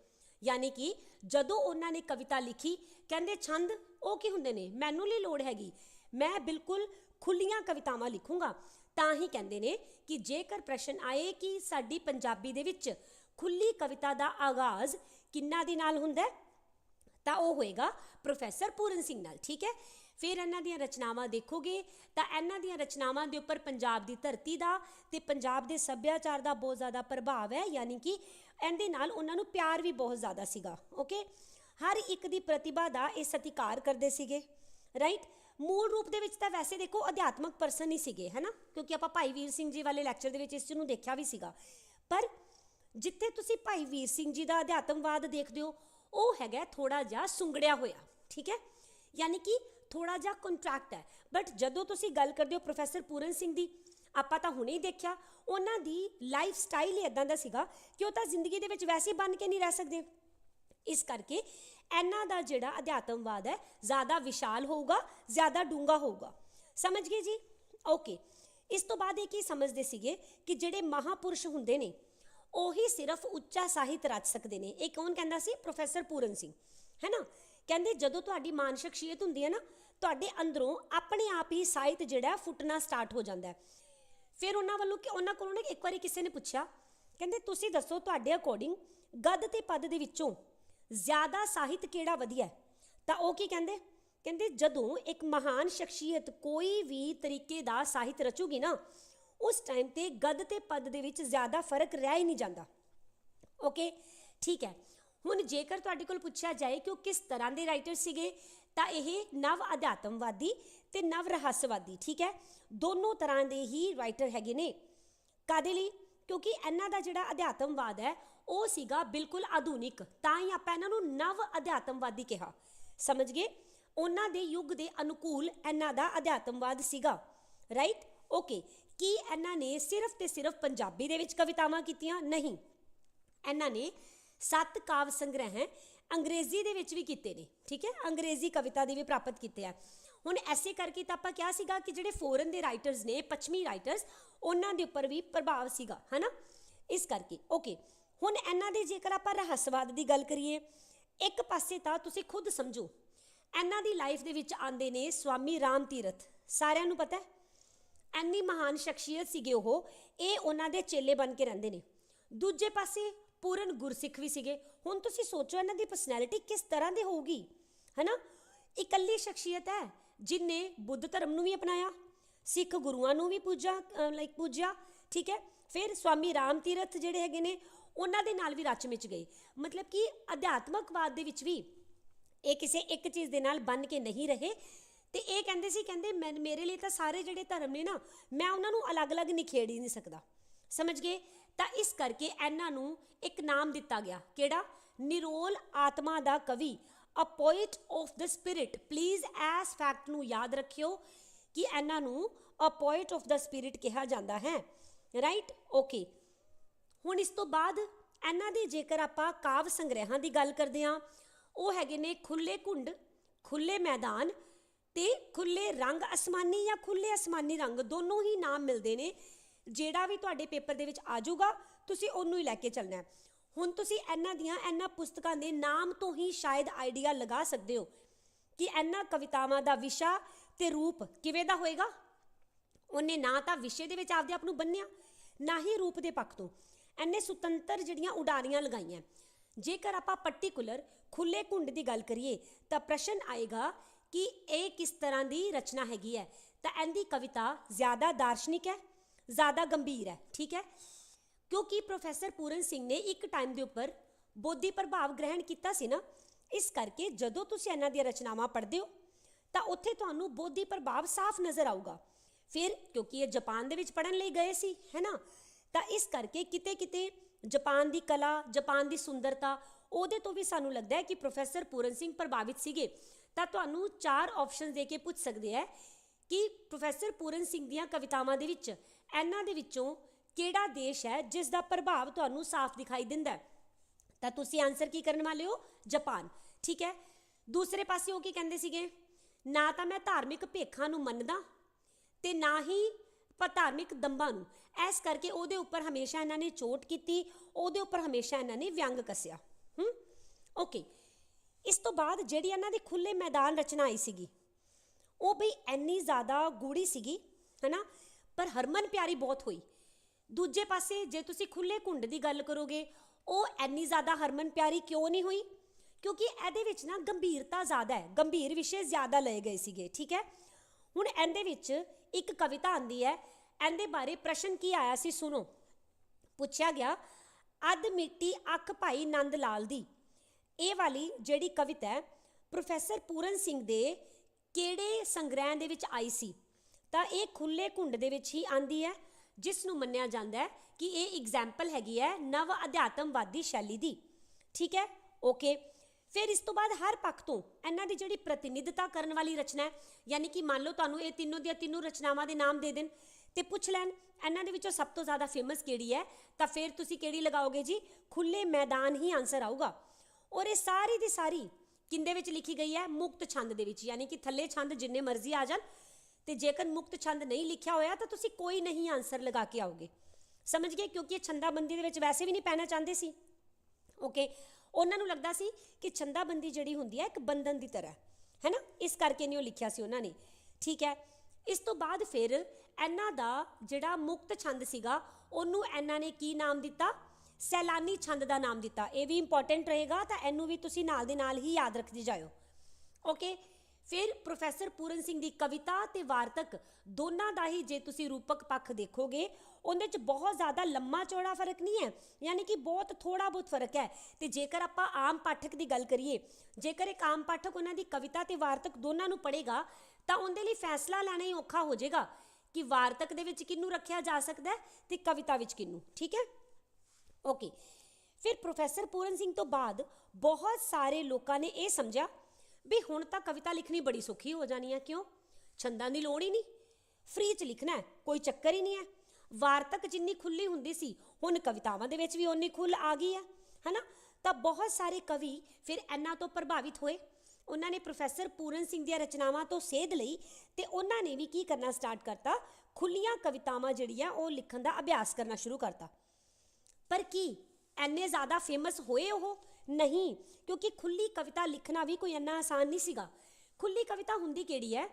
ਯਾਨੀ ਕਿ ਜਦੋਂ ਉਹਨਾਂ ਨੇ ਕਵਿਤਾ ਲਿਖੀ, ਕਹਿੰਦੇ, ਛੰਦ, ਉਹ ਕੀ ਹੁੰਦੇ ਨੇ? ਮੈਨੂੰ ਲਈ ਲੋੜ ਹੈਗੀ। ਮੈਂ ਬਿਲਕੁਲ ਖੁੱਲੀਆਂ ਕਵਿਤਾਵਾਂ ਲਿਖੂੰਗਾ। ਤਾਂ ਹੀ ਕਹਿੰਦੇ ਨੇ ਕਿ ਜੇਕਰ ਪ੍ਰਸ਼ਨ ਆਏ ਕਿ ਸਾਡੀ ਪੰਜਾਬੀ ਦੇ ਵਿੱਚ ਖੁੱਲੀ ਕਵਿਤਾ ਦਾ ਆਗਾਜ਼ ਕਿੰਨਾ ਦੇ ਨਾਲ ਹੁੰਦਾ ਤਾਂ ਉਹ ਹੋਏਗਾ ਪ੍ਰੋਫੈਸਰ ਪੂਰਨ ਸਿੰਘ ਨਾਲ, ਠੀਕ ਹੈ? ਫਿਰ ਇਹਨਾਂ ਦੀਆਂ ਰਚਨਾਵਾਂ ਦੇਖੋਗੇ, ਤਾਂ ਇਹਨਾਂ ਦੀਆਂ ਰਚਨਾਵਾਂ ਦੇ ਉੱਪਰ ਪੰਜਾਬ ਦੀ ਧਰਤੀ ਦਾ ਤੇ ਪੰਜਾਬ ਦੇ ਸੱਭਿਆਚਾਰ ਦਾ ਬਹੁਤ ਜ਼ਿਆਦਾ ਪ੍ਰਭਾਵ ਹੈ, ਯਾਨੀ ਕਿ ਇਹਦੇ ਨਾਲ ਉਹਨਾਂ ਨੂੰ ਪਿਆਰ ਵੀ ਬਹੁਤ ਜ਼ਿਆਦਾ ਸੀਗਾ ਓਕੇ ਹਰ ਇੱਕ ਦੀ ਪ੍ਰਤਿਭਾ ਦਾ ਇਹ ਸਤਿਕਾਰ ਕਰਦੇ ਸੀਗੇ ਰਾਈਟ ਮੂਲ ਰੂਪ ਦੇ ਵਿੱਚ ਤਾਂ ਵੈਸੇ ਦੇਖੋ ਅਧਿਆਤਮਕ ਪਰਸਨ ਹੀ ਸੀਗੇ, ਹੈਨਾ? ਕਿਉਂਕਿ ਆਪਾਂ ਭਾਈ ਵੀਰ ਸਿੰਘ ਜੀ ਵਾਲੇ ਲੈਕਚਰ ਦੇ ਵਿੱਚ ਇਸ ਨੂੰ ਦੇਖਿਆ ਵੀ ਸੀਗਾ। ਪਰ ਜਿੱਥੇ ਤੁਸੀਂ ਭਾਈ ਵੀਰ ਸਿੰਘ ਜੀ ਦਾ ਅਧਿਆਤਮਵਾਦ ਦੇਖਦੇ ਹੋ, ਉਹ ਹੈਗਾ ਥੋੜਾ ਜਿਹਾ ਸੁੰਗੜਿਆ ਹੋਇਆ, ਠੀਕ ਹੈ? ਯਾਨੀ ਕਿ ਥੋੜਾ ਜਿਹਾ ਕੰਟਰੈਕਟ ਹੈ। ਬਟ ਜਦੋਂ ਤੁਸੀਂ ਗੱਲ ਕਰਦੇ ਹੋ ਪ੍ਰੋਫੈਸਰ ਪੂਰਨ ਸਿੰਘ ਦੀ, ਆਪਾਂ ਤਾਂ ਹੁਣੇ ਹੀ ਦੇਖਿਆ, ਉਹਨਾਂ ਦੀ ਲਾਈਫ ਸਟਾਈਲ ਹੀ ਇਦਾਂ ਦਾ ਸੀਗਾ ਕਿ ਉਹ ਤਾਂ ਜ਼ਿੰਦਗੀ ਦੇ ਵਿੱਚ ਵੈਸੇ ਹੀ ਬਣ ਕੇ ਨਹੀਂ ਰਹਿ ਸਕਦੇ। ਇਸ ਕਰਕੇ ਇਹਨਾਂ ਦਾ ਜਿਹੜਾ ਅਧਿਆਤਮਵਾਦ ਹੈ, ਜ਼ਿਆਦਾ ਵਿਸ਼ਾਲ ਹੋਊਗਾ, ਜ਼ਿਆਦਾ ਡੂੰਗਾ ਹੋਊਗਾ। ਸਮਝ ਗਏ ਜੀ? ਓਕੇ ਇਸ ਤੋਂ ਬਾਅਦ ਇਹ ਕੀ ਸਮਝਦੇ ਸੀਗੇ ਕਿ ਜਿਹੜੇ ਮਹਾਪੁਰਸ਼ ਹੁੰਦੇ ਨੇ, ਉਹੀ ਸਿਰਫ ਉੱਚਾ ਸਾਹਿਤ ਰਚ ਸਕਦੇ ਨੇ। ਇਹ ਕੌਣ ਕਹਿੰਦਾ ਸੀ? ਪ੍ਰੋਫੈਸਰ ਪੂਰਨ ਸਿੰਘ। ਹੈ ਨਾ? ਕਹਿੰਦੇ ਜਦੋਂ ਤੁਹਾਡੀ ਮਾਨ ਸ਼ਖਸੀਅਤ ਹੁੰਦੀ ਹੈ ਨਾ, ਤੁਹਾਡੇ ਅੰਦਰੋਂ ਆਪਣੇ ਆਪ ਹੀ ਸਾਹਿਤ ਜਿਹੜਾ ਫੁੱਟਣਾ ਸਟਾਰਟ ਹੋ ਜਾਂਦਾ ਹੈ। ਫਿਰ ਉਹਨਾਂ ਵੱਲੋਂ ਕਿ ਉਹਨਾਂ ਕੋਲੋਂ ਨਾ ਇੱਕ ਵਾਰੀ ਕਿਸੇ ਨੇ ਪੁੱਛਿਆ, ਕਹਿੰਦੇ ਤੁਸੀਂ ਦੱਸੋ ਤੁਹਾਡੇ ਅਕੋਰਡਿੰਗ ਗਦ ਤੇ ਪਦ ਦੇ ਵਿੱਚੋਂ ਜ਼ਿਆਦਾ ਸਾਹਿਤ ਕਿਹੜਾ ਵਧੀਆ ਤਾਂ ਉਹ ਕੀ ਕਹਿੰਦੇ? ਕਹਿੰਦੇ ਜਦੋਂ ਇੱਕ ਮਹਾਨ ਸ਼ਖਸੀਅਤ ਕੋਈ ਵੀ ਤਰੀਕੇ ਦਾ ਸਾਹਿਤ ਰਚੂਗੀ ਨਾ, ਉਸ ਟਾਈਮ ਤੇ ਗਦ ਤੇ ਪਦ ਦੇ ਵਿੱਚ ਜ਼ਿਆਦਾ ਫ਼ਰਕ ਰਹਿ ਹੀ ਨਹੀਂ ਜਾਂਦਾ। ਓਕੇ ਠੀਕ ਹੈ। ਹੁਣ ਜੇਕਰ ਤੁਹਾਡੇ ਕੋਲ ਪੁੱਛਿਆ ਜਾਏ ਕਿ ਉਹ ਕਿਸ ਤਰ੍ਹਾਂ ਦੇ ਰਾਈਟਰ ਸੀਗੇ, ਤਾਂ ਇਹ ਨਵ ਅਧਿਆਤਮਵਾਦੀ ਤੇ ਨਵ ਰਹੱਸਵਾਦੀ, ਠੀਕ ਹੈ? ਦੋਨੋਂ ਤਰ੍ਹਾਂ ਦੇ ਹੀ ਰਾਈਟਰ ਹੈਗੇ ਨੇ। ਕਾਦੇ ਲਈ? ਕਿਉਂਕਿ ਇਹਨਾਂ ਦਾ ਜਿਹੜਾ ਅਧਿਆਤਮਵਾਦ ਹੈ, ਉਹ ਸੀਗਾ ਬਿਲਕੁਲ ਆਧੁਨਿਕ, ਤਾਂ ਹੀ ਆਪਾਂ ਇਹਨਾਂ ਨੂੰ ਨਵ ਅਧਿਆਤਮਵਾਦੀ ਕਿਹਾ। ਸਮਝ ਗਏ? ਉਹਨਾਂ ਦੇ ਯੁੱਗ ਦੇ ਅਨੁਕੂਲ ਇਹਨਾਂ ਦਾ ਅਧਿਆਤਮਵਾਦ ਸੀਗਾ। ਰਾਈਟ ਓਕੇ ਕੀ ਇਹਨਾਂ ਨੇ ਸਿਰਫ ਤੇ ਸਿਰਫ ਪੰਜਾਬੀ ਦੇ ਵਿੱਚ ਕਵਿਤਾਵਾਂ ਕੀਤੀਆਂ? ਨਹੀਂ। ਇਹਨਾਂ ਨੇ ਸੱਤ ਕਾਵ ਸੰਗ੍ਰਹਿ ਹੈ, ਅੰਗਰੇਜ਼ੀ ਦੇ ਵਿੱਚ ਵੀ ਕੀਤੇ ਨੇ, ਠੀਕ ਹੈ? ਅੰਗਰੇਜ਼ੀ ਕਵਿਤਾ ਦੇ ਵੀ ਪ੍ਰਾਪਤ ਕੀਤੇ ਆ। ਹੁਣ ਐਸੇ ਕਰਕੇ ਤਾਂ ਆਪਾਂ ਕਿਹਾ ਸੀਗਾ ਕਿ ਜਿਹੜੇ ਫੋਰਨ ਦੇ ਰਾਈਟਰਸ ਨੇ, ਪੱਛਮੀ ਰਾਈਟਰਸ ਉਹਨਾਂ ਦੇ ਉੱਪਰ ਵੀ ਪ੍ਰਭਾਵ ਸੀਗਾ, ਹਨਾ? ਇਸ ਕਰਕੇ ਓਕੇ ਹੁਣ ਇਹਨਾਂ ਦੇ ਜੇਕਰ ਆਪਾਂ ਰਹੱਸਵਾਦ ਦੀ ਗੱਲ ਕਰੀਏ, ਇੱਕ ਪਾਸੇ ਤਾਂ ਤੁਸੀਂ ਖੁਦ ਸਮਝੋ, ਇਹਨਾਂ ਦੀ ਲਾਈਫ ਦੇ ਵਿੱਚ ਆਂਦੇ ਨੇ ਸਵਾਮੀ ਰਾਮ ਤੀਰਥ, ਸਾਰਿਆਂ ਨੂੰ ਪਤਾ ਹੈ? ਐਨੀ ਮਹਾਨ ਸ਼ਖਸੀਅਤ ਸੀਗੇ ਉਹ, ਇਹ ਉਹਨਾਂ ਦੇ ਚੇਲੇ ਬਣ ਕੇ ਰਹਿੰਦੇ ਨੇ। ਦੂਜੇ ਪਾਸੇ ਪੂਰਨ ਗੁਰਸਿੱਖ ਵੀ ਸੀਗੇ। ਹੁਣ ਤੁਸੀਂ ਸੋਚੋ ਇਹਨਾਂ ਦੀ ਪਰਸਨੈਲਿਟੀ ਕਿਸ ਤਰ੍ਹਾਂ ਦੀ ਹੋਊਗੀ, ਹੈਨਾ? ਇਕੱਲੀ ਸ਼ਖਸੀਅਤ ਹੈ ਜਿਨੇ ਬੁੱਧ ਧਰਮ ਨੂੰ ਵੀ ਅਪਣਾਇਆ, ਸਿੱਖ ਗੁਰੂਆਂ ਨੂੰ ਵੀ ਪੂਜਾ ਲਾਈਕ ਪੂਜਿਆ, ਠੀਕ ਹੈ? ਫਿਰ ਸਵਾਮੀ ਰਾਮ ਤੀਰਥ ਜਿਹੜੇ ਹੈਗੇ ਨੇ, ਉਹਨਾਂ ਦੇ ਨਾਲ ਵੀ ਰਚ ਮਿਚ ਗਏ। ਮਤਲਬ ਕਿ ਅਧਿਆਤਮਕਵਾਦ ਦੇ ਵਿੱਚ ਵੀ ਇਹ ਕਿਸੇ ਇੱਕ ਚੀਜ਼ ਦੇ ਨਾਲ ਬੰਨ ਕੇ ਨਹੀਂ ਰਹੇ। ਤੇ ਇਹ ਕਹਿੰਦੇ ਸੀ, ਕਹਿੰਦੇ ਮੈਂ, ਮੇਰੇ ਲਈ ਤਾਂ ਸਾਰੇ ਜਿਹੜੇ ਧਰਮ ਨੇ ਨਾ, ਮੈਂ ਉਹਨਾਂ ਨੂੰ ਅਲੱਗ-ਅਲੱਗ ਨਿਖੇੜ ਹੀ ਨਹੀਂ ਸਕਦਾ। ਸਮਝ ਗਏ? ਤਾਂ ਇਸ ਕਰਕੇ ਇਹਨਾਂ ਨੂੰ ਇੱਕ ਨਾਮ ਦਿੱਤਾ ਗਿਆ। ਕਿਹੜਾ? ਨਿਰੋਲ ਆਤਮਾ ਦਾ ਕਵੀ a poet of the spirit please as fact ਨੂੰ ਯਾਦ ਰੱਖਿਓ ਕਿ ਇਹਨਾਂ ਨੂੰ a poet of the spirit ਕਿਹਾ ਜਾਂਦਾ ਹੈ। ਰਾਈਟ ਓਕੇ ਹੁਣ ਇਸ ਤੋਂ ਬਾਅਦ ਇਹਨਾਂ ਦੇ ਜੇਕਰ ਆਪਾਂ ਕਾਵ ਸੰਗ੍ਰਹਿਾਂ ਦੀ ਗੱਲ ਕਰਦੇ ਹਾਂ, ਉਹ ਹੈਗੇ ਨੇ ਖੁੱਲੇ ਕੁੰਡ ਖੁੱਲੇ ਮੈਦਾਨ ਤੇ ਖੁੱਲੇ ਰੰਗ ਅਸਮਾਨੀ ਜਾਂ ਖੁੱਲੇ ਅਸਮਾਨੀ ਰੰਗ। ਦੋਨੋਂ ਹੀ ਨਾਮ ਮਿਲਦੇ ਨੇ। ਜਿਹੜਾ ਵੀ ਤੁਹਾਡੇ ਪੇਪਰ ਦੇ ਵਿੱਚ ਆ ਜਾਊਗਾ ਤੁਸੀਂ ਉਹਨੂੰ ਹੀ ਲੈ ਕੇ ਚੱਲਣਾ ਹੈ। ਹੁਣ ਤੁਸੀਂ ਇਹਨਾਂ ਦੀਆਂ ਇਹਨਾਂ ਪੁਸਤਕਾਂ ਦੇ ਨਾਮ ਤੋਂ ਹੀ ਸ਼ਾਇਦ ਆਈਡੀਆ ਲਗਾ ਸਕਦੇ ਹੋ ਕਿ ਇਹਨਾਂ ਕਵਿਤਾਵਾਂ ਦਾ ਵਿਸ਼ਾ ਤੇ ਰੂਪ ਕਿਵੇਂ ਦਾ ਹੋਏਗਾ। ਉਹਨੇ ਨਾ ਤਾਂ ਵਿਸ਼ੇ ਦੇ ਵਿੱਚ ਆਪਦੇ ਆਪ ਨੂੰ ਬੰਨਿਆ, ਨਾ ਹੀ ਰੂਪ ਦੇ ਪੱਖ ਤੋਂ। ਐਨੇ ਸੁਤੰਤਰ ਜਿਹੜੀਆਂ ਉਡਾਰੀਆਂ ਲਗਾਈਆਂ। ਜੇਕਰ ਆਪਾਂ ਪਾਰਟਿਕੂਲਰ ਖੁੱਲੇ ਘੁੰਡ ਦੀ ਗੱਲ ਕਰੀਏ, ਤਾਂ ਪ੍ਰਸ਼ਨ ਆਏਗਾ ਕਿ ਇਹ ਕਿਸ ਤਰ੍ਹਾਂ ਦੀ ਰਚਨਾ ਹੈਗੀ ਹੈ? ਤਾਂ ਇਹਦੀ ਕਵਿਤਾ ਜ਼ਿਆਦਾ ਦਾਰਸ਼ਨਿਕ ਹੈ ਜ਼ਿਆਦਾ ਗੰਭੀਰ ਹੈ, ਠੀਕ ਹੈ? ਕਿਉਂਕਿ ਪ੍ਰੋਫੈਸਰ ਪੂਰਨ ਸਿੰਘ ਨੇ ਇੱਕ ਟਾਈਮ ਦੇ ਉੱਪਰ ਬੋਧੀ ਪ੍ਰਭਾਵ ਗ੍ਰਹਿਣ ਕੀਤਾ ਸੀ ਨਾ, ਇਸ ਕਰਕੇ ਜਦੋਂ ਤੁਸੀਂ ਇਹਨਾਂ ਦੀਆਂ ਰਚਨਾਵਾਂ ਪੜ੍ਹਦੇ ਹੋ, ਤਾਂ ਉੱਥੇ ਤੁਹਾਨੂੰ ਬੋਧੀ ਪ੍ਰਭਾਵ ਸਾਫ਼ ਨਜ਼ਰ ਆਊਗਾ। ਫਿਰ ਕਿਉਂਕਿ ਇਹ ਜਾਪਾਨ ਦੇ ਵਿੱਚ ਪੜਨ ਲਈ ਗਏ ਸੀ ਹੈਨਾ ਤਾਂ ਇਸ ਕਰਕੇ ਕਿਤੇ ਕਿਤੇ ਜਾਪਾਨ ਦੀ ਕਲਾ, ਜਾਪਾਨ ਦੀ ਸੁੰਦਰਤਾ, ਉਹਦੇ ਤੋਂ ਵੀ ਸਾਨੂੰ ਲੱਗਦਾ ਹੈ ਕਿ ਪ੍ਰੋਫੈਸਰ ਪੂਰਨ ਸਿੰਘ ਪ੍ਰਭਾਵਿਤ ਸੀਗੇ। ਤਾਂ ਤੁਹਾਨੂੰ ਚਾਰ ਆਪਸ਼ਨਸ ਦੇ ਕੇ ਪੁੱਛ ਸਕਦੇ ਹੈ ਕਿ ਪ੍ਰੋਫੈਸਰ ਪੂਰਨ ਸਿੰਘ ਦੀਆਂ ਕਵਿਤਾਵਾਂ ਦੇ ਵਿੱਚ ਇਹਨਾਂ ਦੇ ਵਿੱਚੋਂ ਕਿਹੜਾ ਦੇਸ਼ ਹੈ ਜਿਸ ਦਾ ਪ੍ਰਭਾਵ ਤੁਹਾਨੂੰ ਸਾਫ਼ ਦਿਖਾਈ ਦਿੰਦਾ ਹੈ? ਤਾਂ ਤੁਸੀਂ ਆਨਸਰ ਕੀ ਕਰਨ ਵਾਲੇ ਹੋ? ਜਾਪਾਨ ਠੀਕ ਹੈ? ਦੂਸਰੇ ਪਾਸੇ ਉਹ ਕੀ ਕਹਿੰਦੇ ਸੀਗੇ? ਨਾ ਤਾਂ ਮੈਂ ਧਾਰਮਿਕ ਭੇਖਾਂ ਨੂੰ ਮੰਨਦਾ ਤੇ ਨਾ ਹੀ ਪਰ ਧਾਰਮਿਕ ਦੰਬਾਂ ਨੂੰ। ਐਸ ਕਰਕੇ ਉਹਦੇ ਉੱਪਰ ਹਮੇਸ਼ਾ ਇਹਨਾਂ ਨੇ ਚੋਟ ਕੀਤੀ, ਉਹਦੇ ਉੱਪਰ ਹਮੇਸ਼ਾ ਇਹਨਾਂ ਨੇ ਵਿਅੰਗ ਕੱਸਿਆ। ਹੂੰ? ਓਕੇ ਇਸ ਤੋਂ ਬਾਅਦ ਜਿਹੜੀ ਇਹਨਾਂ ਦੀ ਖੁੱਲੇ ਮੈਦਾਨ ਰਚਨਾ ਆਈ ਸੀਗੀ, ਉਹ ਵੀ ਇੰਨੀ ਜ਼ਿਆਦਾ ਗੂੜੀ ਸੀਗੀ, ਹਨਾ? ਪਰ ਹਰਮਨ ਪਿਆਰੀ ਬਹੁਤ ਹੋਈ। ਦੂਜੇ ਪਾਸੇ ਜੇ ਤੁਸੀਂ ਖੁੱਲੇ ਘੁੰਡ ਦੀ ਗੱਲ ਕਰੋਗੇ, ਉਹ ਇੰਨੀ ਜ਼ਿਆਦਾ ਹਰਮਨ ਪਿਆਰੀ ਕਿਉਂ ਨਹੀਂ ਹੋਈ? ਕਿਉਂਕਿ ਇਹਦੇ ਵਿੱਚ ਨਾ ਗੰਭੀਰਤਾ ਜ਼ਿਆਦਾ ਹੈ, ਗੰਭੀਰ ਵਿਸ਼ੇ ਜ਼ਿਆਦਾ ਲਏ ਗਏ ਸੀਗੇ, ਠੀਕ ਹੈ? ਹੁਣ ਇਹਦੇ ਵਿੱਚ ਇੱਕ ਕਵਿਤਾ ਆਂਦੀ ਹੈ, ਇਹਦੇ ਬਾਰੇ ਪ੍ਰਸ਼ਨ ਕੀ ਆਇਆ ਸੀ ਸੁਣੋ। ਪੁੱਛਿਆ ਗਿਆ, ਅੱਧ ਮਿੱਟੀ, ਅੱਖ ਭਾਈ ਨੰਦ ਲਾਲ ਦੀ। ਇਹ ਵਾਲੀ ਜਿਹੜੀ ਕਵਿਤਾ ਹੈ, ਪ੍ਰੋਫੈਸਰ ਪੂਰਨ ਸਿੰਘ ਦੇ ਕਿਹੜੇ ਸੰਗ੍ਰਹਿ ਦੇ ਵਿੱਚ ਆਈ ਸੀ? ਤਾਂ ਇਹ ਖੁੱਲੇ ਘੁੰਡ ਦੇ ਵਿੱਚ ਹੀ ਆਂਦੀ ਹੈ ਜਿਸ ਨੂੰ ਮੰਨਿਆ ਜਾਂਦਾ ਹੈ ਕਿ ਇਹ ਐਗਜ਼ਾਮਪਲ ਹੈਗੀ ਹੈ ਨਵ ਅਧਿਆਤਮਵਾਦੀ ਸ਼ੈਲੀ ਦੀ। ਠੀਕ ਹੈ? ਓਕੇ ਫਿਰ ਇਸ ਤੋਂ ਬਾਅਦ ਹਰ ਪੱਖ ਤੋਂ ਇਹਨਾਂ ਦੀ ਜਿਹੜੀ ਪ੍ਰਤੀਨਿਧਤਾ ਕਰਨ ਵਾਲੀ ਰਚਨਾ ਹੈ, ਯਾਨੀ ਕਿ ਮੰਨ ਲਓ ਤੁਹਾਨੂੰ ਇਹ ਤਿੰਨੋਂ ਦੀਆਂ ਤਿੰਨੋਂ ਰਚਨਾਵਾਂ ਦੇ ਨਾਮ ਦੇ ਦੇਣ, ਤੇ ਪੁੱਛ ਲੈਣ, ਇਹਨਾਂ ਦੇ ਵਿੱਚੋਂ ਸਭ ਤੋਂ ਜ਼ਿਆਦਾ ਫੇਮਸ ਕਿਹੜੀ ਹੈ? ਤਾਂ ਫਿਰ ਤੁਸੀਂ ਕਿਹੜੀ ਲਗਾਓਗੇ ਜੀ? ਖੁੱਲੇ ਮੈਦਾਨ ਹੀ ਆਨਸਰ ਆਊਗਾ। ਔਰ ਇਹ ਸਾਰੀ ਦੀ ਸਾਰੀ ਕਿੰਦੇ ਵਿੱਚ ਲਿਖੀ ਗਈ ਹੈ? ਮੁਕਤ ਛੰਦ ਦੇ ਵਿੱਚ, ਯਾਨੀ ਕਿ ਥੱਲੇ ਛੰਦ ਜਿੰਨੇ ਮਰਜ਼ੀ ਆ ਜਾਣ ਤੇ ਜੇਕਰ ਮੁਕਤ ਛੰਦ ਨਹੀਂ ਲਿਖਿਆ ਹੋਇਆ, ਤਾਂ ਤੁਸੀਂ ਕੋਈ ਨਹੀਂ ਆਨਸਰ ਲਗਾ ਕੇ ਆਓਗੇ। ਸਮਝ ਗਏ? ਕਿਉਂਕਿ ਇਹ ਛੰਦਾਬੰਦੀ ਦੇ ਵਿੱਚ ਵੈਸੇ ਵੀ ਨਹੀਂ ਪੈਣਾ ਚਾਹੁੰਦੇ ਸੀ। ਓਕੇ ਉਹਨਾਂ ਨੂੰ ਲੱਗਦਾ ਸੀ ਕਿ ਛੰਦਾਬੰਦੀ ਜਿਹੜੀ ਹੁੰਦੀ ਹੈ ਇੱਕ ਬੰਧਨ ਦੀ ਤਰ੍ਹਾਂ। ਹੈ ਨਾ ਇਸ ਕਰਕੇ ਨਹੀਂ ਉਹ ਲਿਖਿਆ ਸੀ ਉਹਨਾਂ ਨੇ। ਠੀਕ ਹੈ? ਇਸ ਤੋਂ ਬਾਅਦ ਫਿਰ ਇਹਨਾਂ ਦਾ ਜਿਹੜਾ ਮੁਕਤ ਛੰਦ ਸੀਗਾ, ਉਹਨੂੰ ਇਹਨਾਂ ਨੇ ਕੀ ਨਾਮ ਦਿੱਤਾ? ਸੈਲਾਨੀ ਛੰਦ ਦਾ ਨਾਮ ਦਿੱਤਾ। ਇਹ ਵੀ ਇੰਪੋਰਟੈਂਟ ਰਹੇਗਾ, ਤਾਂ ਇਹਨੂੰ ਵੀ ਤੁਸੀਂ ਨਾਲ ਦੇ ਨਾਲ ਹੀ ਯਾਦ ਰੱਖਦੇ ਜਾਇਓ। ਓਕੇ ਫਿਰ ਪ੍ਰੋਫੈਸਰ ਪੂਰਨ ਸਿੰਘ ਦੀ ਕਵਿਤਾ ਤੇ ਵਾਰਤਕ ਦੋਨਾਂ ਦਾ ਹੀ ਜੇ ਤੁਸੀਂ ਰੂਪਕ ਪੱਖ ਦੇਖੋਗੇ, ਉਹਦੇ ਚ ਬਹੁਤ ਜ਼ਿਆਦਾ ਲੰਮਾ ਚੌੜਾ ਫ਼ਰਕ ਨਹੀਂ ਹੈ, ਯਾਨੀ ਕਿ ਬਹੁਤ ਥੋੜਾ ਬਹੁਤ ਫ਼ਰਕ ਹੈ। ਤੇ ਜੇਕਰ ਆਪਾਂ ਆਮ ਪਾਠਕ ਦੀ ਗੱਲ ਕਰੀਏ, ਜੇਕਰ ਇੱਕ ਆਮ ਪਾਠਕ ਉਹਨਾਂ ਦੀ ਕਵਿਤਾ ਤੇ ਵਾਰਤਕ ਦੋਨਾਂ ਨੂੰ ਪੜ੍ਹੇਗਾ, ਤਾਂ ਉਹਦੇ ਲਈ ਫੈਸਲਾ ਲੈਣਾ ਹੀ ਔਖਾ ਹੋ ਜਾਏਗਾ ਕਿ ਵਾਰਤਕ ਦੇ ਵਿੱਚ ਕਿੰਨੂੰ ਰੱਖਿਆ ਜਾ ਸਕਦਾ ਹੈ ਤੇ ਕਵਿਤਾ ਵਿੱਚ ਕਿਹਨੂੰ, ਠੀਕ ਹੈ? ਓਕੇ, ਫਿਰ ਪ੍ਰੋਫੈਸਰ ਪੂਰਨ ਸਿੰਘ ਤੋਂ ਬਾਅਦ ਬਹੁਤ ਸਾਰੇ ਲੋਕਾਂ ਨੇ ਇਹ ਸਮਝਿਆ ਵੀ ਹੁਣ ਤਾਂ ਕਵਿਤਾ ਲਿਖਣੀ ਬੜੀ ਸੌਖੀ ਹੋ ਜਾਣੀ ਹੈ, ਕਿਉਂ? ਛੰਦਾਂ ਦੀ ਲੋੜ ਹੀ ਨਹੀਂ। ਫ੍ਰੀ ਚ ਲਿਖਣਾ ਕੋਈ ਚੱਕਰ ਹੀ ਨਹੀਂ ਹੈ। ਵਾਰਤਕ ਜਿੰਨੀ ਖੁੱਲੀ ਹੁੰਦੀ ਸੀ, ਹੁਣ ਕਵਿਤਾਵਾਂ ਦੇ ਵਿੱਚ ਵੀ ਓਨੀ ਖੁੱਲ ਆ ਗਈ ਹੈ, ਹਨਾ? ਤਾਂ ਬਹੁਤ ਸਾਰੇ ਕਵੀ ਫਿਰ ਇਹਨਾਂ ਤੋਂ ਪ੍ਰਭਾਵਿਤ ਹੋਏ। ਉਹਨਾਂ ਨੇ ਪ੍ਰੋਫੈਸਰ ਪੂਰਨ ਸਿੰਘ ਦੀਆਂ ਰਚਨਾਵਾਂ ਤੋਂ ਸੇਧ ਲਈ ਤੇ ਉਹਨਾਂ ਨੇ ਵੀ ਕੀ ਕਰਨਾ ਸਟਾਰਟ ਕਰਤਾ? ਖੁੱਲੀਆਂ ਕਵਿਤਾਵਾਂ ਜਿਹੜੀਆਂ ਉਹ ਲਿਖਣ ਦਾ ਅਭਿਆਸ ਕਰਨਾ ਸ਼ੁਰੂ ਕਰਤਾ। ਪਰ ਕੀ ਐਨੇ ਜ਼ਿਆਦਾ ਫੇਮਸ ਹੋਏ ਉਹ? ਨਹੀਂ, ਕਿਉਂਕਿ ਖੁੱਲੀ ਕਵਿਤਾ ਲਿਖਣਾ ਵੀ ਕੋਈ ਇੰਨਾ ਆਸਾਨ ਨਹੀਂ ਸੀਗਾ। ਖੁੱਲੀ ਕਵਿਤਾ ਹੁੰਦੀ ਕਿਹੜੀ ਹੈ?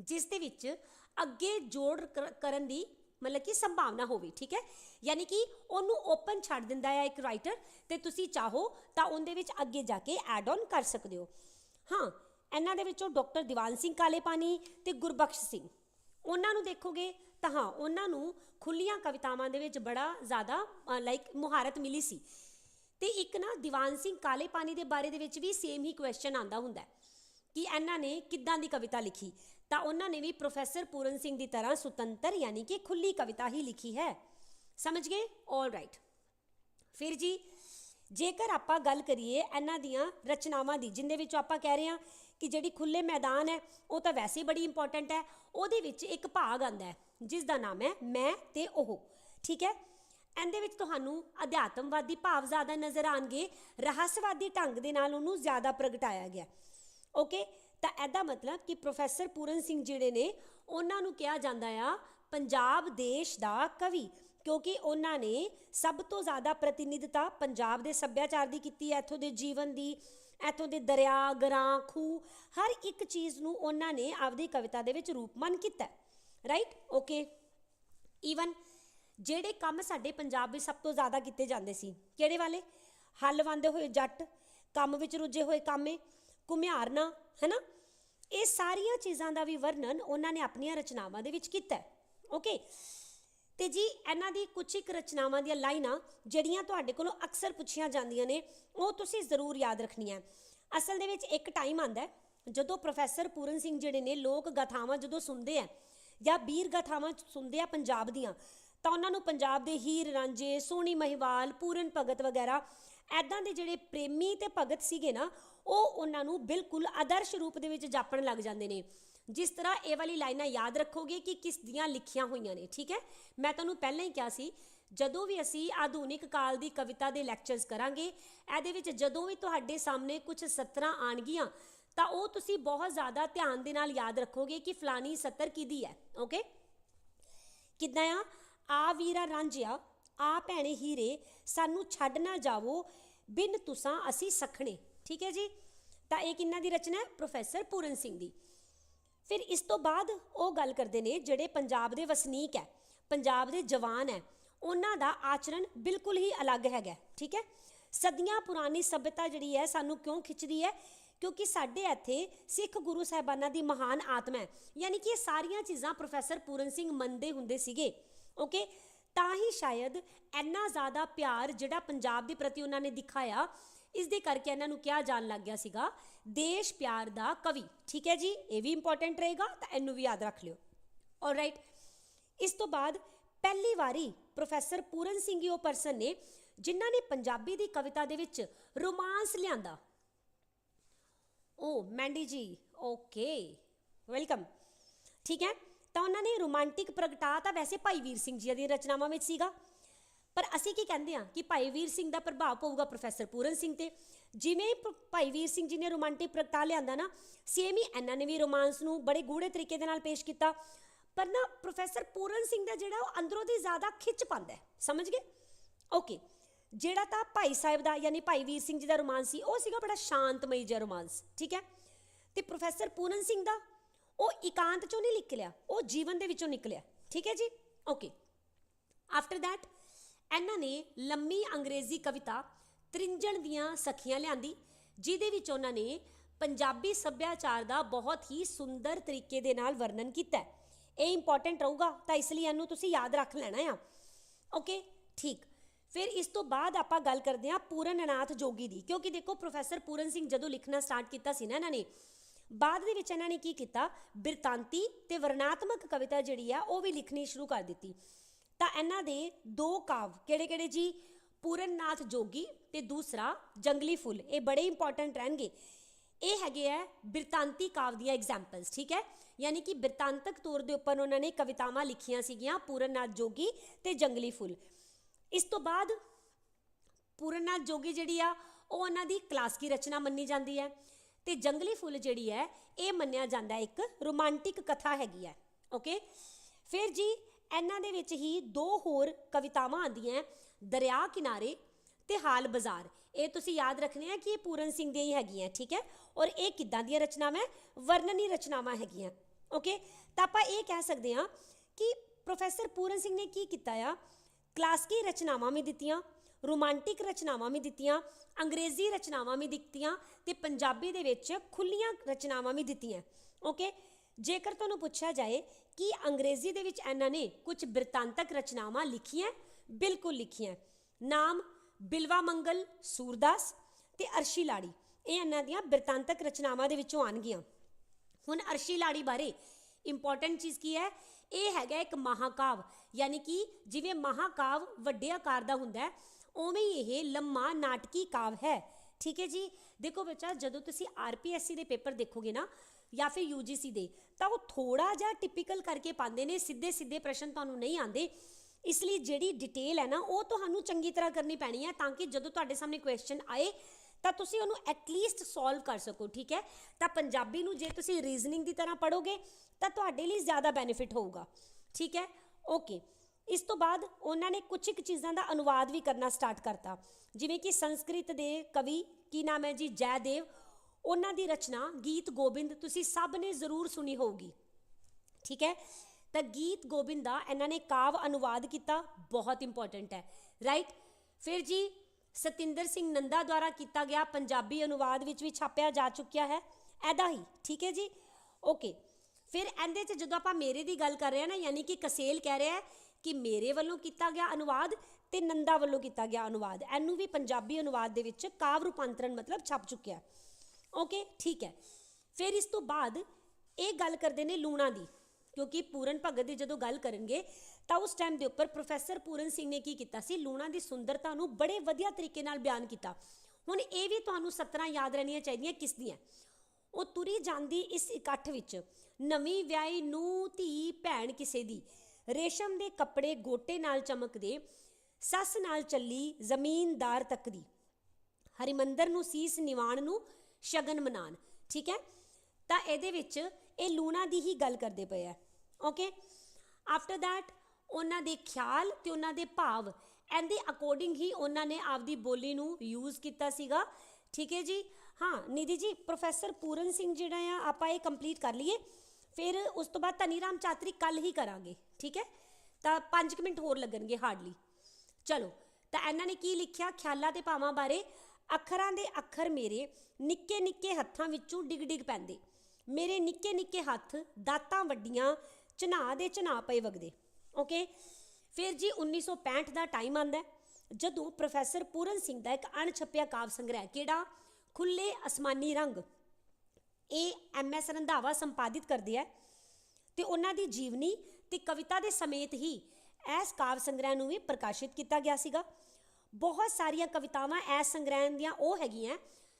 ਜਿਸ ਦੇ ਵਿੱਚ ਅੱਗੇ ਜੋੜ ਕਰ- ਕਰਨ ਦੀ ਮਤਲਬ ਕਿ ਸੰਭਾਵਨਾ ਹੋਵੇ, ਠੀਕ ਹੈ? ਯਾਨੀ ਕਿ ਉਹਨੂੰ ਓਪਨ ਛੱਡ ਦਿੰਦਾ ਹੈ ਇੱਕ ਰਾਈਟਰ ਤੇ ਤੁਸੀਂ ਚਾਹੋ ਤਾਂ ਉਹਦੇ ਵਿੱਚ ਅੱਗੇ ਜਾ ਕੇ ਐਡ ਆਨ ਕਰ ਸਕਦੇ ਹੋ। ਹਾਂ, ਇਹਨਾਂ ਦੇ ਵਿੱਚੋਂ ਡਾਕਟਰ ਦੀਵਾਨ ਸਿੰਘ ਕਾਲੇਪਾਨੀ ਤੇ ਗੁਰਬਖਸ਼ ਸਿੰਘ। ਉਹਨਾਂ ਨੂੰ ਦੇਖੋਗੇ ਤਾਂ ਹਾਂ, ਉਹਨਾਂ ਨੂੰ ਖੁੱਲੀਆਂ ਕਵਿਤਾਵਾਂ ਦੇ ਵਿੱਚ ਬੜਾ ਜ਼ਿਆਦਾ ਲਾਈਕ ਮੁਹਾਰਤ ਮਿਲੀ ਸੀ। ਤੇ ਇੱਕ ਨਾ ਦੀਵਾਨ ਸਿੰਘ ਕਾਲੇਪਾਨੀ ਦੇ ਬਾਰੇ ਦੇ ਵਿੱਚ ਵੀ ਸੇਮ ਹੀ ਕੁਐਸਚਨ ਆਂਦਾ ਹੁੰਦਾ ਕਿ ਇਹਨਾਂ ਨੇ ਕਿੱਦਾਂ ਦੀ ਕਵਿਤਾ ਲਿਖੀ? ਤਾਂ ਉਹਨਾਂ ਨੇ ਵੀ ਪ੍ਰੋਫੈਸਰ ਪੂਰਨ ਸਿੰਘ ਦੀ ਤਰ੍ਹਾਂ ਸੁਤੰਤਰ ਯਾਨੀ ਕਿ ਖੁੱਲੀ ਕਵਿਤਾ ਹੀ ਲਿਖੀ ਹੈ। ਸਮਝ ਗਏ? ਆਲ ਰਾਈਟ ਫਿਰ ਜੀ, ਜੇਕਰ ਆਪਾਂ ਗੱਲ ਕਰੀਏ ਇਹਨਾਂ ਦੀਆਂ ਰਚਨਾਵਾਂ ਦੀ, ਜਿੰਦੇ ਵਿੱਚ ਆਪਾਂ ਕਹਿ ਰਹੇ ਹਾਂ ਕਿ ਜਿਹੜੀ ਖੁੱਲੇ ਮੈਦਾਨ ਹੈ, ਉਹ ਤਾਂ ਵੈਸੇ ਬੜੀ ਇੰਪੋਰਟੈਂਟ ਹੈ। ਉਹਦੇ ਵਿੱਚ ਇੱਕ ਭਾਗ ਆਂਦਾ ਹੈ ਜਿਸ ਦਾ ਨਾਮ ਹੈ ਮੈਂ ਤੇ ਉਹ। ਠੀਕ ਹੈ? ਇਹਦੇ ਵਿੱਚ ਤੁਹਾਨੂੰ ਅਧਿਆਤਮਵਾਦੀ ਭਾਵ ਜ਼ਿਆਦਾ ਨਜ਼ਰ ਆਣਗੇ ਰਹੱਸਵਾਦੀ ਢੰਗ ਦੇ ਨਾਲ ਉਹਨੂੰ ਜ਼ਿਆਦਾ ਪ੍ਰਗਟਾਇਆ ਗਿਆ। ਓਕੇ ਤਾਂ ਇਹਦਾ ਮਤਲਬ ਕਿ ਪ੍ਰੋਫੈਸਰ ਪੂਰਨ ਸਿੰਘ ਜਿਹੜੇ ਨੇ, ਉਹਨਾਂ ਨੂੰ ਕਿਹਾ ਜਾਂਦਾ ਆ, ਪੰਜਾਬ ਦੇਸ਼ ਦਾ ਕਵੀ। ਕਿਉਂਕਿ ਉਹਨਾਂ ਨੇ ਸਭ ਤੋਂ ਜ਼ਿਆਦਾ ਪ੍ਰਤੀਨਿਧਤਾ ਪੰਜਾਬ ਦੇ ਸੱਭਿਆਚਾਰ ਦੀ ਕੀਤੀ ਹੈ। ਇੱਥੋਂ ਦੇ ਜੀਵਨ ਦੀ, ਇੱਥੋਂ ਦੇ ਦਰਿਆ, ਗਰਾਂ, ਖੂਹ, ਹਰ ਇੱਕ ਚੀਜ਼ ਨੂੰ ਉਹਨਾਂ ਨੇ ਆਪਦੀ ਕਵਿਤਾ ਦੇ ਵਿੱਚ ਰੂਪਮਾਨ ਕੀਤਾ। ਰਾਈਟ ਓਕੇ ਈਵਨ ਜਿਹੜੇ ਕੰਮ ਸਾਡੇ ਪੰਜਾਬ ਵਿੱਚ ਸਭ ਤੋਂ ਜ਼ਿਆਦਾ ਕੀਤੇ ਜਾਂਦੇ ਸੀ, ਕਿਹੜੇ ਵਾਲੇ? ਹੱਲ ਵਾਂਦੇ ਹੋਏ ਜੱਟ, ਕੰਮ ਵਿੱਚ ਰੁੱਝੇ ਹੋਏ ਕਾਮੇ ਘੁਮਿਆਰਨਾ ਹੈਨਾ? ਇਹ ਸਾਰੀਆਂ ਚੀਜ਼ਾਂ ਦਾ ਵੀ ਵਰਣਨ ਉਹਨਾਂ ਨੇ ਆਪਣੀਆਂ ਰਚਨਾਵਾਂ ਦੇ ਵਿੱਚ ਕੀਤਾ ਓਕੇ ਤੇ ਜੀ, ਇਹਨਾਂ ਦੀ ਕੁਝ ਇੱਕ ਰਚਨਾਵਾਂ ਦੀਆਂ ਲਾਈਨਾਂ ਜਿਹੜੀਆਂ ਤੁਹਾਡੇ ਕੋਲੋਂ ਅਕਸਰ ਪੁੱਛੀਆਂ ਜਾਂਦੀਆਂ ਨੇ, ਉਹ ਤੁਸੀਂ ਜ਼ਰੂਰ ਯਾਦ ਰੱਖਣੀਆਂ ਅਸਲ ਦੇ ਵਿੱਚ ਇੱਕ ਟਾਈਮ ਆਂਦਾ ਜਦੋਂ ਪ੍ਰੋਫੈਸਰ ਪੂਰਨ ਸਿੰਘ ਜਿਹੜੇ ਨੇ ਲੋਕ ਗਾਥਾਵਾਂ ਜਦੋਂ ਸੁਣਦੇ ਆ ਜਾਂ ਵੀਰ ਗਾਥਾਵਾਂ ਸੁਣਦੇ ਆ ਪੰਜਾਬ ਦੀਆਂ ਤਾਂ ਉਹਨਾਂ ਨੂੰ ਪੰਜਾਬ ਦੇ ਹੀਰ, ਰਾਂਝੇ, ਸੋਹਣੀ ਮਹਿਵਾਲ, ਪੂਰਨ ਭਗਤ ਵਗੈਰਾ ਐਦਾਂ ਦੇ ਜਿਹੜੇ ਪ੍ਰੇਮੀ ਤੇ ਭਗਤ ਸੀਗੇ ਨਾ, ਉਹ ਉਹਨਾਂ ਨੂੰ ਬਿਲਕੁਲ ਆਦਰਸ਼ ਰੂਪ ਦੇ ਵਿੱਚ ਜਾਪਣ ਲੱਗ ਜਾਂਦੇ ਨੇ। ਜਿਸ ਤਰ੍ਹਾਂ ਇਹ ਵਾਲੀ ਲਾਈਨਾਂ ਯਾਦ ਰੱਖੋਗੇ ਕਿ ਕਿਸ ਦੀਆਂ ਲਿਖੀਆਂ ਹੋਈਆਂ ਨੇ, ਠੀਕ ਹੈ? ਮੈਂ ਤੁਹਾਨੂੰ ਪਹਿਲਾਂ ਹੀ ਕਿਹਾ ਸੀ, ਜਦੋਂ ਵੀ ਅਸੀਂ ਆਧੁਨਿਕ ਕਾਲ ਦੀ ਕਵਿਤਾ ਦੇ ਲੈਕਚਰਸ ਕਰਾਂਗੇ, ਇਹਦੇ ਵਿੱਚ ਜਦੋਂ ਵੀ ਤੁਹਾਡੇ ਸਾਹਮਣੇ ਕੁਝ ਸਤਰਾਂ ਆਣਗੀਆਂ ਤਾਂ ਉਹ ਤੁਸੀਂ ਬਹੁਤ ਜ਼ਿਆਦਾ ਧਿਆਨ ਦੇ ਨਾਲ ਯਾਦ ਰੱਖੋਗੇ ਕਿ ਫਲਾਨੀ ਸਤਰ ਕਿਹਦੀ ਹੈ, ਓਕੇ? ਕਿੱਦਾਂ ਆ? ਆ ਵੀਰਾ ਰਾਂਝਿਆ, ਆ ਭੈਣੇ ਹੀਰੇ, ਸਾਨੂੰ ਛੱਡ ਨਾ ਜਾਵੋ, ਬਿਨ ਤੁਸਾਂ ਅਸੀਂ ਸਖਣੇ। ਠੀਕ ਹੈ ਜੀ? ਤਾਂ ਇਹ ਕਿੰਨਾ ਦੀ ਰਚਨਾ ਹੈ? ਪ੍ਰੋਫੈਸਰ ਪੂਰਨ ਸਿੰਘ ਦੀ। ਫਿਰ ਇਸ ਤੋਂ ਬਾਅਦ ਉਹ ਗੱਲ ਕਰਦੇ ਨੇ ਜਿਹੜੇ ਪੰਜਾਬ ਦੇ ਵਸਨੀਕ ਹੈ, ਪੰਜਾਬ ਦੇ ਜਵਾਨ ਹੈ, ਉਹਨਾਂ ਦਾ ਆਚਰਣ ਬਿਲਕੁਲ ਹੀ ਅਲੱਗ ਹੈਗਾ ਠੀਕ ਹੈ? ਸਦੀਆਂ ਪੁਰਾਣੀ ਸਭਿਅਤਾ ਜਿਹੜੀ ਹੈ ਸਾਨੂੰ ਕਿਉਂ ਖਿੱਚਦੀ ਹੈ? ਕਿਉਂਕਿ ਸਾਡੇ ਇੱਥੇ ਸਿੱਖ ਗੁਰੂ ਸਾਹਿਬਾਨਾਂ ਦੀ ਮਹਾਨ ਆਤਮਾ ਹੈ। ਯਾਨੀ ਕਿ ਇਹ ਸਾਰੀਆਂ ਚੀਜ਼ਾਂ ਪ੍ਰੋਫੈਸਰ ਪੂਰਨ ਸਿੰਘ ਮੰਨਦੇ ਹੁੰਦੇ ਸੀਗੇ। ਓਕੇ ਤਾਂ ਹੀ ਸ਼ਾਇਦ ਇੰਨਾ ਜ਼ਿਆਦਾ ਪਿਆਰ ਜਿਹੜਾ ਪੰਜਾਬ ਦੇ ਪ੍ਰਤੀ ਉਹਨਾਂ ਨੇ ਦਿਖਾਇਆ ਇਸ ਦੇ ਕਰਕੇ ਇਹਨਾਂ ਨੂੰ ਕਿਹਾ ਜਾਣ ਲੱਗ ਗਿਆ ਸੀਗਾ, ਦੇਸ਼ ਪਿਆਰ ਦਾ ਕਵੀ। ਠੀਕ ਹੈ ਜੀ? ਇਹ ਵੀ ਇੰਪੋਰਟੈਂਟ ਰਹੇਗਾ, ਤਾਂ ਇਹਨੂੰ ਵੀ ਯਾਦ ਰੱਖ ਲਿਓ। ਆਲਰਾਈਟ ਇਸ ਤੋਂ ਬਾਅਦ ਪਹਿਲੀ ਵਾਰੀ ਪ੍ਰੋਫੈਸਰ ਪੂਰਨ ਸਿੰਘ ਹੀ ਉਹ ਪਰਸਨ ਨੇ, ਜਿਨ੍ਹਾਂ ਨੇ ਪੰਜਾਬੀ ਦੀ ਕਵਿਤਾ ਦੇ ਵਿੱਚ ਰੋਮਾਂਸ ਲਿਆਂਦਾ। ਓ, ਮੈਂਡੀ ਜੀ, ਓਕੇ, ਵੈਲਕਮ। ਠੀਕ ਹੈ? ਤਾਂ ਉਹਨਾਂ ਨੇ ਰੋਮਾਂਟਿਕ ਪ੍ਰਗਟਾ ਤਾਂ ਵੈਸੇ ਭਾਈ ਵੀਰ ਸਿੰਘ ਜੀ ਦੀਆਂ ਰਚਨਾਵਾਂ ਵਿੱਚ ਸੀਗਾ। ਪਰ ਅਸੀਂ ਕੀ ਕਹਿੰਦੇ ਆ ਕਿ ਭਾਈ ਵੀਰ ਸਿੰਘ ਦਾ ਪ੍ਰਭਾਵ ਪਊਗਾ ਪ੍ਰੋਫੈਸਰ ਪੂਰਨ ਸਿੰਘ ਤੇ। ਜਿਵੇਂ ਭਾਈ ਵੀਰ ਸਿੰਘ ਜੀ ਨੇ ਰੋਮਾਂਟਿਕ ਪ੍ਰਗਟਾ ਲਿਆਂਦਾ ਨਾ ਸੇਮ ਹੀ ਇਹਨਾਂ ਨੇ ਵੀ ਰੋਮਾਂਸ ਨੂੰ ਬੜੇ ਗੂੜੇ ਤਰੀਕੇ ਦੇ ਨਾਲ ਪੇਸ਼ ਕੀਤਾ। ਪਰ ਨਾ ਪ੍ਰੋਫੈਸਰ ਪੂਰਨ ਸਿੰਘ ਦਾ ਜਿਹੜਾ ਉਹ ਅੰਦਰੋਂ ਦੀ ਜ਼ਿਆਦਾ ਖਿੱਚ ਪਾਉਂਦਾ ਸਮਝ ਗਏ? ਓਕੇ। ਜਿਹੜਾ ਤਾਂ ਭਾਈ ਸਾਹਿਬ ਦਾ, ਯਾਨੀ ਭਾਈ ਵੀਰ ਸਿੰਘ ਜੀ ਦਾ ਰੋਮਾਂਸ ਸੀ, ਉਹ ਸੀਗਾ ਬੜਾ ਸ਼ਾਂਤਮਈ ਜਿਹਾ ਰੋਮਾਂਸ ਠੀਕ ਹੈ? ਤੇ ਪ੍ਰੋਫੈਸਰ ਪੂਰਨ ਸਿੰਘ ਦਾ, ਉਹ ਇਕਾਂਤ ਚੋਂ ਨਹੀਂ ਨਿਕਲਿਆ, ਉਹ ਜੀਵਨ ਦੇ ਵਿੱਚੋਂ ਨਿਕਲਿਆ, ਠੀਕ ਹੈ ਜੀ? ਓਕੇ ਆਫਟਰ ਥੈਟ ਇਹਨਾਂ ਨੇ ਲੰਮੀ ਅੰਗਰੇਜ਼ੀ ਕਵਿਤਾ ਤ੍ਰਿੰਜਣ ਦੀਆਂ ਸਖੀਆਂ ਲਿਆਂਦੀ, ਜਿਹਦੇ ਵਿੱਚ ਉਹਨਾਂ ਨੇ ਪੰਜਾਬੀ ਸੱਭਿਆਚਾਰ ਦਾ ਬਹੁਤ ਹੀ ਸੁੰਦਰ ਤਰੀਕੇ ਦੇ ਨਾਲ ਵਰਣਨ ਕੀਤਾ ਇਹ ਇੰਪੋਰਟੈਂਟ ਰਹੂਗਾ, ਤਾਂ ਇਸ ਲਈ ਇਹਨੂੰ ਤੁਸੀਂ ਯਾਦ ਰੱਖ ਲੈਣਾ ਆ। ਓਕੇ ਠੀਕ। ਫਿਰ ਇਸ ਤੋਂ ਬਾਅਦ ਆਪਾਂ ਗੱਲ ਕਰਦੇ ਹਾਂ ਪੂਰਨ ਅਨਾਥ ਜੋਗੀ ਦੀ, ਕਿਉਂਕਿ ਦੇਖੋ ਪ੍ਰੋਫੈਸਰ ਪੂਰਨ ਸਿੰਘ ਜਦੋਂ ਲਿਖਣਾ ਸਟਾਰਟ ਕੀਤਾ ਸੀ ਨਾ ਇਹਨਾਂ ਨੇ, ਬਾਅਦ ਦੇ ਵਿੱਚ ਇਹਨਾਂ ਨੇ ਕੀ ਕੀਤਾ, ਬਿਰਤਾਂਤੀ ਤੇ ਵਰਣਾਤਮਕ ਕਵਿਤਾ ਜਿਹੜੀ ਆ ਉਹ ਵੀ ਲਿਖਣੀ ਸ਼ੁਰੂ ਕਰ ਦਿੱਤੀ। ਤਾਂ ਇਹਨਾਂ ਦੇ ਦੋ ਕਾਵ ਕਿਹੜੇ-ਕਿਹੜੇ ਜੀ? ਪੂਰਨਨਾਥ ਜੋਗੀ ਤੇ ਦੂਸਰਾ ਜੰਗਲੀ ਫੁੱਲ, ਇਹ ਬੜੇ ਇੰਪੋਰਟੈਂਟ ਰਹਿਣਗੇ। ਇਹ ਹੈਗੇ ਆ ਬਿਰਤਾਂਤੀ ਕਾਵ ਦੀਆਂ ਐਗਜ਼ਾਮਪਲਸ ਠੀਕ ਹੈ? ਯਾਨੀ ਕਿ ਬਿਰਤਾਂਤਕ ਤੌਰ ਦੇ ਉੱਪਰ ਉਹਨਾਂ ਨੇ ਕਵਿਤਾਵਾਂ ਲਿਖੀਆਂ ਸੀਗੀਆਂ, ਪੂਰਨਨਾਥ ਜੋਗੀ ਤੇ ਜੰਗਲੀ ਫੁੱਲ। ਇਸ ਤੋਂ ਬਾਅਦ ਪੂਰਨਨਾਥ ਜੋਗੀ ਜਿਹੜੀ ਆ, ਉਹ ਉਹਨਾਂ ਦੀ ਕਲਾਸਕੀ ਰਚਨਾ ਮੰਨੀ ਜਾਂਦੀ ਹੈ ਤੇ ਜੰਗਲੀ ਫੁੱਲ ਜਿਹੜੀ ਹੈ, ਇਹ ਮੰਨਿਆ ਜਾਂਦਾ ਇੱਕ ਰੋਮਾਂਟਿਕ ਕਥਾ ਹੈਗੀ ਹੈ ਓਕੇ ਫਿਰ ਜੀ, ਇਹਨਾਂ ਦੇ ਵਿੱਚ ਹੀ ਦੋ ਹੋਰ ਕਵਿਤਾਵਾਂ ਆਉਂਦੀਆਂ ਦਰਿਆ ਕਿਨਾਰੇ ਤੇ ਹਾਲ ਬਾਜ਼ਾਰ। ਇਹ ਤੁਸੀਂ ਯਾਦ ਰੱਖਣੇ ਆ ਕਿ ਇਹ ਪੂਰਨ ਸਿੰਘ ਦੀਆਂ ਹੀ ਹੈਗੀਆਂ, ਠੀਕ ਹੈ? ਔਰ ਇਹ ਕਿੱਦਾਂ ਦੀਆਂ ਰਚਨਾਵਾਂ ਵਰਣਨੀ ਰਚਨਾਵਾਂ ਹੈਗੀਆਂ ਓਕੇ ਤਾਂ ਆਪਾਂ ਇਹ ਕਹਿ ਸਕਦੇ ਹਾਂ ਕਿ ਪ੍ਰੋਫੈਸਰ ਪੂਰਨ ਸਿੰਘ ਨੇ ਕੀ ਕੀਤਾ ਆ? ਕਲਾਸਕੀ ਰਚਨਾਵਾਂ ਵੀ ਦਿੱਤੀਆਂ, ਰੋਮਾਂਟਿਕ ਰਚਨਾਵਾਂ ਵੀ ਦਿੱਤੀਆਂ, ਅੰਗਰੇਜ਼ੀ ਰਚਨਾਵਾਂ ਵੀ ਦਿੱਤੀਆਂ ਤੇ ਪੰਜਾਬੀ ਦੇ ਵਿੱਚ ਖੁੱਲੀਆਂ ਰਚਨਾਵਾਂ ਵੀ ਦਿੱਤੀਆਂ। ਓਕੇ ਜੇਕਰ ਤੁਹਾਨੂੰ ਪੁੱਛਿਆ ਜਾਏ ਕਿ ਅੰਗਰੇਜ਼ੀ ਦੇ ਵਿੱਚ ਇਹਨਾਂ ਨੇ ਕੁਝ ਬਿਰਤਾਂਤਕ ਰਚਨਾਵਾਂ ਲਿਖੀਆਂ, ਬਿਲਕੁਲ ਲਿਖੀਆਂ। ਨਾਮ ਬਿਲਵਾ ਮੰਗਲ, ਸੂਰਦਾਸ ਤੇ ਅਰਸ਼ੀ ਲਾੜੀ। ਇਹ ਇਹਨਾਂ ਦੀਆਂ ਬਿਰਤਾਂਤਕ ਰਚਨਾਵਾਂ ਦੇ ਵਿੱਚੋਂ ਆਣਗੀਆਂ ਹੁਣ ਅਰਸ਼ੀ ਲਾੜੀ ਬਾਰੇ ਇੰਪੋਰਟੈਂਟ ਚੀਜ਼ ਕੀ ਹੈ? ਇਹ ਹੈਗਾ ਇੱਕ ਮਹਾਕਾਵ, ਯਾਨੀ ਕਿ ਜਿਵੇਂ ਮਹਾਕਾਵ ਵੱਡੇ ਆਕਾਰ ਦਾ ਹੁੰਦਾ ਹੈ, ਉਵੇਂ ਹੀ ਇਹ ਲੰਮਾ ਨਾਟਕੀ ਕਾਵ ਹੈ। ਠੀਕ ਹੈ ਜੀ? ਦੇਖੋ ਬੱਚਾ, ਜਦੋਂ ਤੁਸੀਂ ਆਰਪੀਐਸਸੀ ਦੇ ਪੇਪਰ ਦੇਖੋਗੇ ਨਾ, ਜਾਂ ਫਿਰ ਯੂਜੀਸੀ ਦੇ, ਤਾਂ ਉਹ ਥੋੜਾ ਜਿਹਾ ਟਿਪੀਕਲ ਕਰਕੇ ਪਾਉਂਦੇ ਨੇ ਸਿੱਧੇ ਸਿੱਧੇ ਪ੍ਰਸ਼ਨ ਤੁਹਾਨੂੰ ਨਹੀਂ ਆਉਂਦੇ। ਇਸ ਲਈ ਜਿਹੜੀ ਡਿਟੇਲ ਹੈ ਨਾ, ਉਹ ਤੁਹਾਨੂੰ ਚੰਗੀ ਤਰ੍ਹਾਂ ਕਰਨੀ ਪੈਣੀ ਹੈ, ਤਾਂ ਕਿ ਜਦੋਂ ਤੁਹਾਡੇ ਸਾਹਮਣੇ ਕੁਐਸਚਨ ਆਏ ਤਾਂ ਤੁਸੀਂ ਉਹਨੂੰ ਐਟਲੀਸਟ ਸੋਲਵ ਕਰ ਸਕੋ, ਠੀਕ ਹੈ? ਤਾਂ ਪੰਜਾਬੀ ਨੂੰ ਜੇ ਤੁਸੀਂ ਰੀਜ਼ਨਿੰਗ ਦੀ ਤਰ੍ਹਾਂ ਪੜੋਗੇ ਤਾਂ ਤੁਹਾਡੇ ਲਈ ਜ਼ਿਆਦਾ ਬੈਨੀਫਿਟ ਹੋਊਗਾ, ਠੀਕ ਹੈ? ਓਕੇ ਇਸ ਤੋਂ ਬਾਅਦ ਉਹਨਾਂ ਨੇ ਕੁਝ ਇੱਕ ਚੀਜ਼ਾਂ ਦਾ ਅਨੁਵਾਦ ਵੀ ਕਰਨਾ ਸਟਾਰਟ ਕਰਤਾ। ਜਿਵੇਂ ਕਿ ਸੰਸਕ੍ਰਿਤ ਦੇ ਕਵੀ, ਕੀ ਨਾਮ ਹੈ ਜੀ? ਜੈਦੇਵ। ਉਹਨਾਂ ਦੀ ਰਚਨਾ ਗੀਤ ਗੋਬਿੰਦ, ਤੁਸੀਂ ਸਭ ਨੇ ਜ਼ਰੂਰ ਸੁਣੀ ਹੋਊਗੀ, ਠੀਕ ਹੈ? ਤਾਂ ਗੀਤ ਗੋਬਿੰਦ ਦਾ ਇਹਨਾਂ ਨੇ ਕਾਵ ਅਨੁਵਾਦ ਕੀਤਾ, ਬਹੁਤ ਇੰਪੋਰਟੈਂਟ ਹੈ। ਰਾਈਟ ਫਿਰ ਜੀ ਸਤਿੰਦਰ ਸਿੰਘ ਨੰਦਾ ਦੁਆਰਾ ਕੀਤਾ ਗਿਆ ਪੰਜਾਬੀ ਅਨੁਵਾਦ ਵਿੱਚ ਵੀ ਛਾਪਿਆ ਜਾ ਚੁੱਕਿਆ ਹੈ। ਐਦਾ ਹੀ, ਠੀਕ ਹੈ ਜੀ? ਓਕੇ, ਫਿਰ ਇਹਦੇ 'ਚ ਜਦੋਂ ਆਪਾਂ ਮੇਰੇ ਦੀ ਗੱਲ ਕਰ ਰਹੇ ਹਾਂ ਨਾ, ਯਾਨੀ ਕਿ ਕਸੇਲ ਕਹਿ ਰਿਹਾ ਹੈ ਕਿ ਮੇਰੇ ਵੱਲੋਂ ਕੀਤਾ ਗਿਆ ਅਨੁਵਾਦ ਤੇ ਨੰਦਾ ਵੱਲੋਂ ਕੀਤਾ ਗਿਆ ਅਨੁਵਾਦ। ਇਹਨੂੰ ਵੀ ਪੰਜਾਬੀ ਅਨੁਵਾਦ ਦੇ ਵਿੱਚ ਕਾਵ ਰੂਪਾਂਤਰਣ ਮਤਲਬ ਛਪ ਚੁੱਕਿਆ ਓਕੇ, ਠੀਕ ਹੈ। ਫਿਰ ਇਸ ਤੋਂ ਬਾਅਦ ਇਹ ਗੱਲ ਕਰਦੇ ਨੇ ਲੂਣਾ ਦੀ, ਕਿਉਂਕਿ ਪੂਰਨ ਭਗਤ ਦੀ ਜਦੋਂ ਗੱਲ ਕਰਨਗੇ ਤਾਂ ਉਸ ਟਾਈਮ ਦੇ ਉੱਪਰ ਪ੍ਰੋਫੈਸਰ ਪੂਰਨ ਸਿੰਘ ਨੇ ਕੀ ਕੀਤਾ ਸੀ? ਲੂਣਾ ਦੀ ਸੁੰਦਰਤਾ ਨੂੰ ਬੜੇ ਵਧੀਆ ਤਰੀਕੇ ਨਾਲ ਬਿਆਨ ਕੀਤਾ। ਹੁਣ ਇਹ ਵੀ ਤੁਹਾਨੂੰ 17 ਯਾਦ ਰਹਿਣੀਆਂ ਚਾਹੀਦੀਆਂ ਕਿਸ ਦੀਆਂ? ਉਹ ਤੁਰੀ ਜਾਂਦੀ ਇਸ ਇਕੱਠ ਵਿੱਚ। ਨਵੀਂ ਵਿਆਹੀ ਨੂੰ ਧੀ ਭੈਣ ਕਿਸੇ ਦੀ। ਰੇਸ਼ਮ ਦੇ ਕੱਪੜੇ ਗੋਟੇ ਨਾਲ ਚਮਕਦੇ, ਸੱਸ ਨਾਲ ਚੱਲੀ ਜ਼ਮੀਨਦਾਰ ਤੱਕ ਦੀ। ਹਰਿਮੰਦਰ ਨੂੰ ਸੀਸ ਨਿਵਾਣ ਨੂੰ ਸ਼ਗਨ ਮਨਾਨ ਠੀਕ ਹੈ? ਤਾਂ ਇਹਦੇ ਵਿੱਚ ਇਹ ਲੂਣਾ ਦੀ ਹੀ ਗੱਲ ਕਰਦੇ ਪਏ ਆ। ਓਕੇ ਆਫਟਰ ਥੈਟ ਉਹਨਾਂ ਦੇ ਖਿਆਲ ਤੇ ਉਹਨਾਂ ਦੇ ਭਾਵ। ਇਹਦੇ ਅਕੋਰਡਿੰਗ ਹੀ ਉਹਨਾਂ ਨੇ ਆਪਦੀ ਬੋਲੀ ਨੂੰ ਯੂਜ਼ ਕੀਤਾ ਸੀਗਾ। ਠੀਕ ਹੈ ਜੀ? ਹਾਂ, ਨਿਧੀ ਜੀ ਪ੍ਰੋਫੈਸਰ ਪੂਰਨ ਸਿੰਘ ਜਿਹੜਾ ਆ, ਆਪਾਂ ਇਹ ਕੰਪਲੀਟ ਕਰ ਲਈਏ। ਫਿਰ ਉਸ ਤੋਂ ਬਾਅਦ ਧਨੀਰਾਮ ਚਾਤਰੀ ਕੱਲ ਹੀ ਕਰਾਂਗੇ। ਠੀਕ ਹੈ? ਤਾਂ 5 ਮਿੰਟ ਹੋਰ ਲੱਗਣਗੇ ਹਾਰਡਲੀ ਚਲੋ, ਤਾਂ ਇਹਨਾਂ ਨੇ ਕੀ ਲਿਖਿਆ? ਖਿਆਲਾਂ ਤੇ ਭਾਵਾਂ ਬਾਰੇ। ਅੱਖਰਾਂ ਦੇ ਅੱਖਰ ਮੇਰੇ ਨਿੱਕੇ ਨਿੱਕੇ ਹੱਥਾਂ ਵਿੱਚੋਂ ਡਿਗ ਡਿਗ ਪੈਂਦੇ। ਮੇਰੇ ਨਿੱਕੇ ਨਿੱਕੇ ਹੱਥ ਦਾਤਾਂ ਵੱਡੀਆਂ ਚਨਾ ਦੇ ਚਨਾ ਪਏ ਵਗਦੇ। ਓਕੇ ਫਿਰ ਜੀ 1965 ਦਾ ਟਾਈਮ ਆਂਦਾ ਜਦੋਂ ਪ੍ਰੋਫੈਸਰ ਪੂਰਨ ਸਿੰਘ ਦਾ ਇੱਕ ਅਣਛਪਿਆ ਕਾਵਿ ਸੰਗ੍ਰਹਿ ਕਿਹੜਾ? ਖੁੱਲੇ ਅਸਮਾਨੀ ਰੰਗ। ਇਹ ਐਮਐਸ ਰੰਧਾਵਾ ਸੰਪਾਦਿਤ ਕਰਦੇ ਹੈ ਤੇ ਉਹਨਾਂ ਦੀ ਜੀਵਨੀ ਤੇ ਕਵਿਤਾ ਦੇ ਸਮੇਤ ਹੀ ਇਸ ਕਾਵਿ ਸੰਗ੍ਰਹਿ ਨੂੰ ਵੀ ਪ੍ਰਕਾਸ਼ਿਤ ਕੀਤਾ ਗਿਆ ਸੀਗਾ। ਬਹੁਤ ਸਾਰੀਆਂ ਕਵਿਤਾਵਾਂ ਇਸ ਸੰਗ੍ਰਹਿ ਦੀਆਂ ਉਹ ਹੈਗੀਆਂ,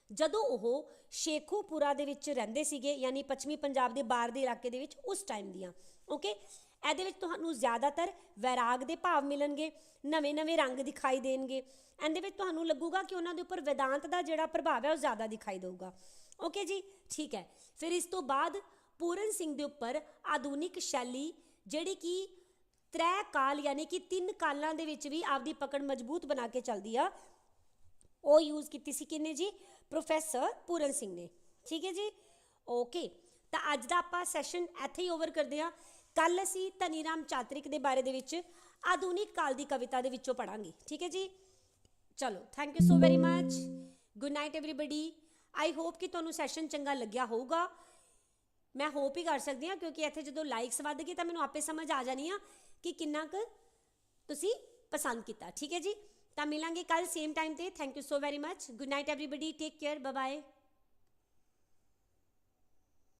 ਜਦੋਂ ਉਹ ਸ਼ੇਖੂਪੁਰਾ ਦੇ ਵਿੱਚ ਰਹਿੰਦੇ ਸੀਗੇ, ਯਾਨੀ ਪੱਛਮੀ ਪੰਜਾਬ ਦੇ ਬਾਹਰ ਦੇ ਇਲਾਕੇ ਦੇ ਵਿੱਚ ਉਸ ਟਾਈਮ ਦੀਆਂ। ਓਕੇ ਇਹਦੇ ਵਿੱਚ ਤੁਹਾਨੂੰ ਜ਼ਿਆਦਾਤਰ ਵੈਰਾਗ ਦੇ ਭਾਵ ਮਿਲਣਗੇ ਨਵੇਂ-ਨਵੇਂ ਰੰਗ ਦਿਖਾਈ ਦੇਣਗੇ। ਇਹਦੇ ਵਿੱਚ ਤੁਹਾਨੂੰ ਲੱਗੂਗਾ ਕਿ ਉਹਨਾਂ ਦੇ ਉੱਪਰ ਵੇਦਾਂਤ ਦਾ ਜਿਹੜਾ ਪ੍ਰਭਾਵ ਹੈ ਉਹ ਜ਼ਿਆਦਾ ਦਿਖਾਈ ਦੇਊਗਾ। ਓਕੇ ਜੀ? ਠੀਕ ਹੈ। ਫਿਰ ਇਸ ਤੋਂ ਬਾਅਦ ਪੂਰਨ ਸਿੰਘ ਦੇ ਉੱਪਰ ਆਧੁਨਿਕ ਸ਼ੈਲੀ, ਜਿਹੜੀ ਕਿ ਤ੍ਰੈ ਕਾਲ ਯਾਨੀ ਕਿ ਤਿੰਨ ਕਾਲਾਂ ਦੇ ਵਿੱਚ ਵੀ ਆਪਦੀ ਪਕੜ ਮਜ਼ਬੂਤ ਬਣਾ ਕੇ ਚੱਲਦੀ ਆ। ਉਹ ਯੂਜ਼ ਕੀਤੀ ਸੀ ਕਿੰਨੇ ਜੀ? ਪ੍ਰੋਫੈਸਰ ਪੂਰਨ ਸਿੰਘ ਨੇ। ਠੀਕ ਹੈ ਜੀ? ਓਕੇ ਤਾਂ ਅੱਜ ਦਾ ਆਪਾਂ ਸੈਸ਼ਨ ਇੱਥੇ ਹੀ ਓਵਰ ਕਰਦੇ ਹਾਂ। ਕੱਲ ਅਸੀਂ ਧਨੀਰਾਮ ਚਾਤਰਿਕ ਦੇ ਬਾਰੇ ਦੇ ਵਿੱਚ ਆਧੁਨਿਕ ਕਾਲ ਦੀ ਕਵਿਤਾ ਦੇ ਵਿੱਚੋਂ ਪੜਾਂਗੇ ਠੀਕ ਹੈ ਜੀ? ਚਲੋ thank you so very much good night everybody I hope ਕਿ ਤੁਹਾਨੂੰ ਸੈਸ਼ਨ ਚੰਗਾ ਲੱਗਿਆ ਹੋਊਗਾ। ਮੈਂ ਹੋਪ ਹੀ ਕਰ ਸਕਦੀ ਹਾਂ ਕਿਉਂਕਿ ਇੱਥੇ ਜਦੋਂ ਲਾਈਕਸ ਵੱਧ ਗਏ ਤਾਂ ਮੈਨੂੰ ਆਪੇ ਸਮਝ ਆ ਜਾਣੀ ਆ ਕਿ ਕਿੰਨਾ ਕੁ ਤੁਸੀਂ ਪਸੰਦ ਕੀਤਾ। ਠੀਕ ਹੈ ਜੀ? ਤਾਂ ਮਿਲਾਂਗੇ ਕੱਲ ਸੇਮ ਟਾਈਮ ਤੇ। Thank you so very much good night everybody take care bye bye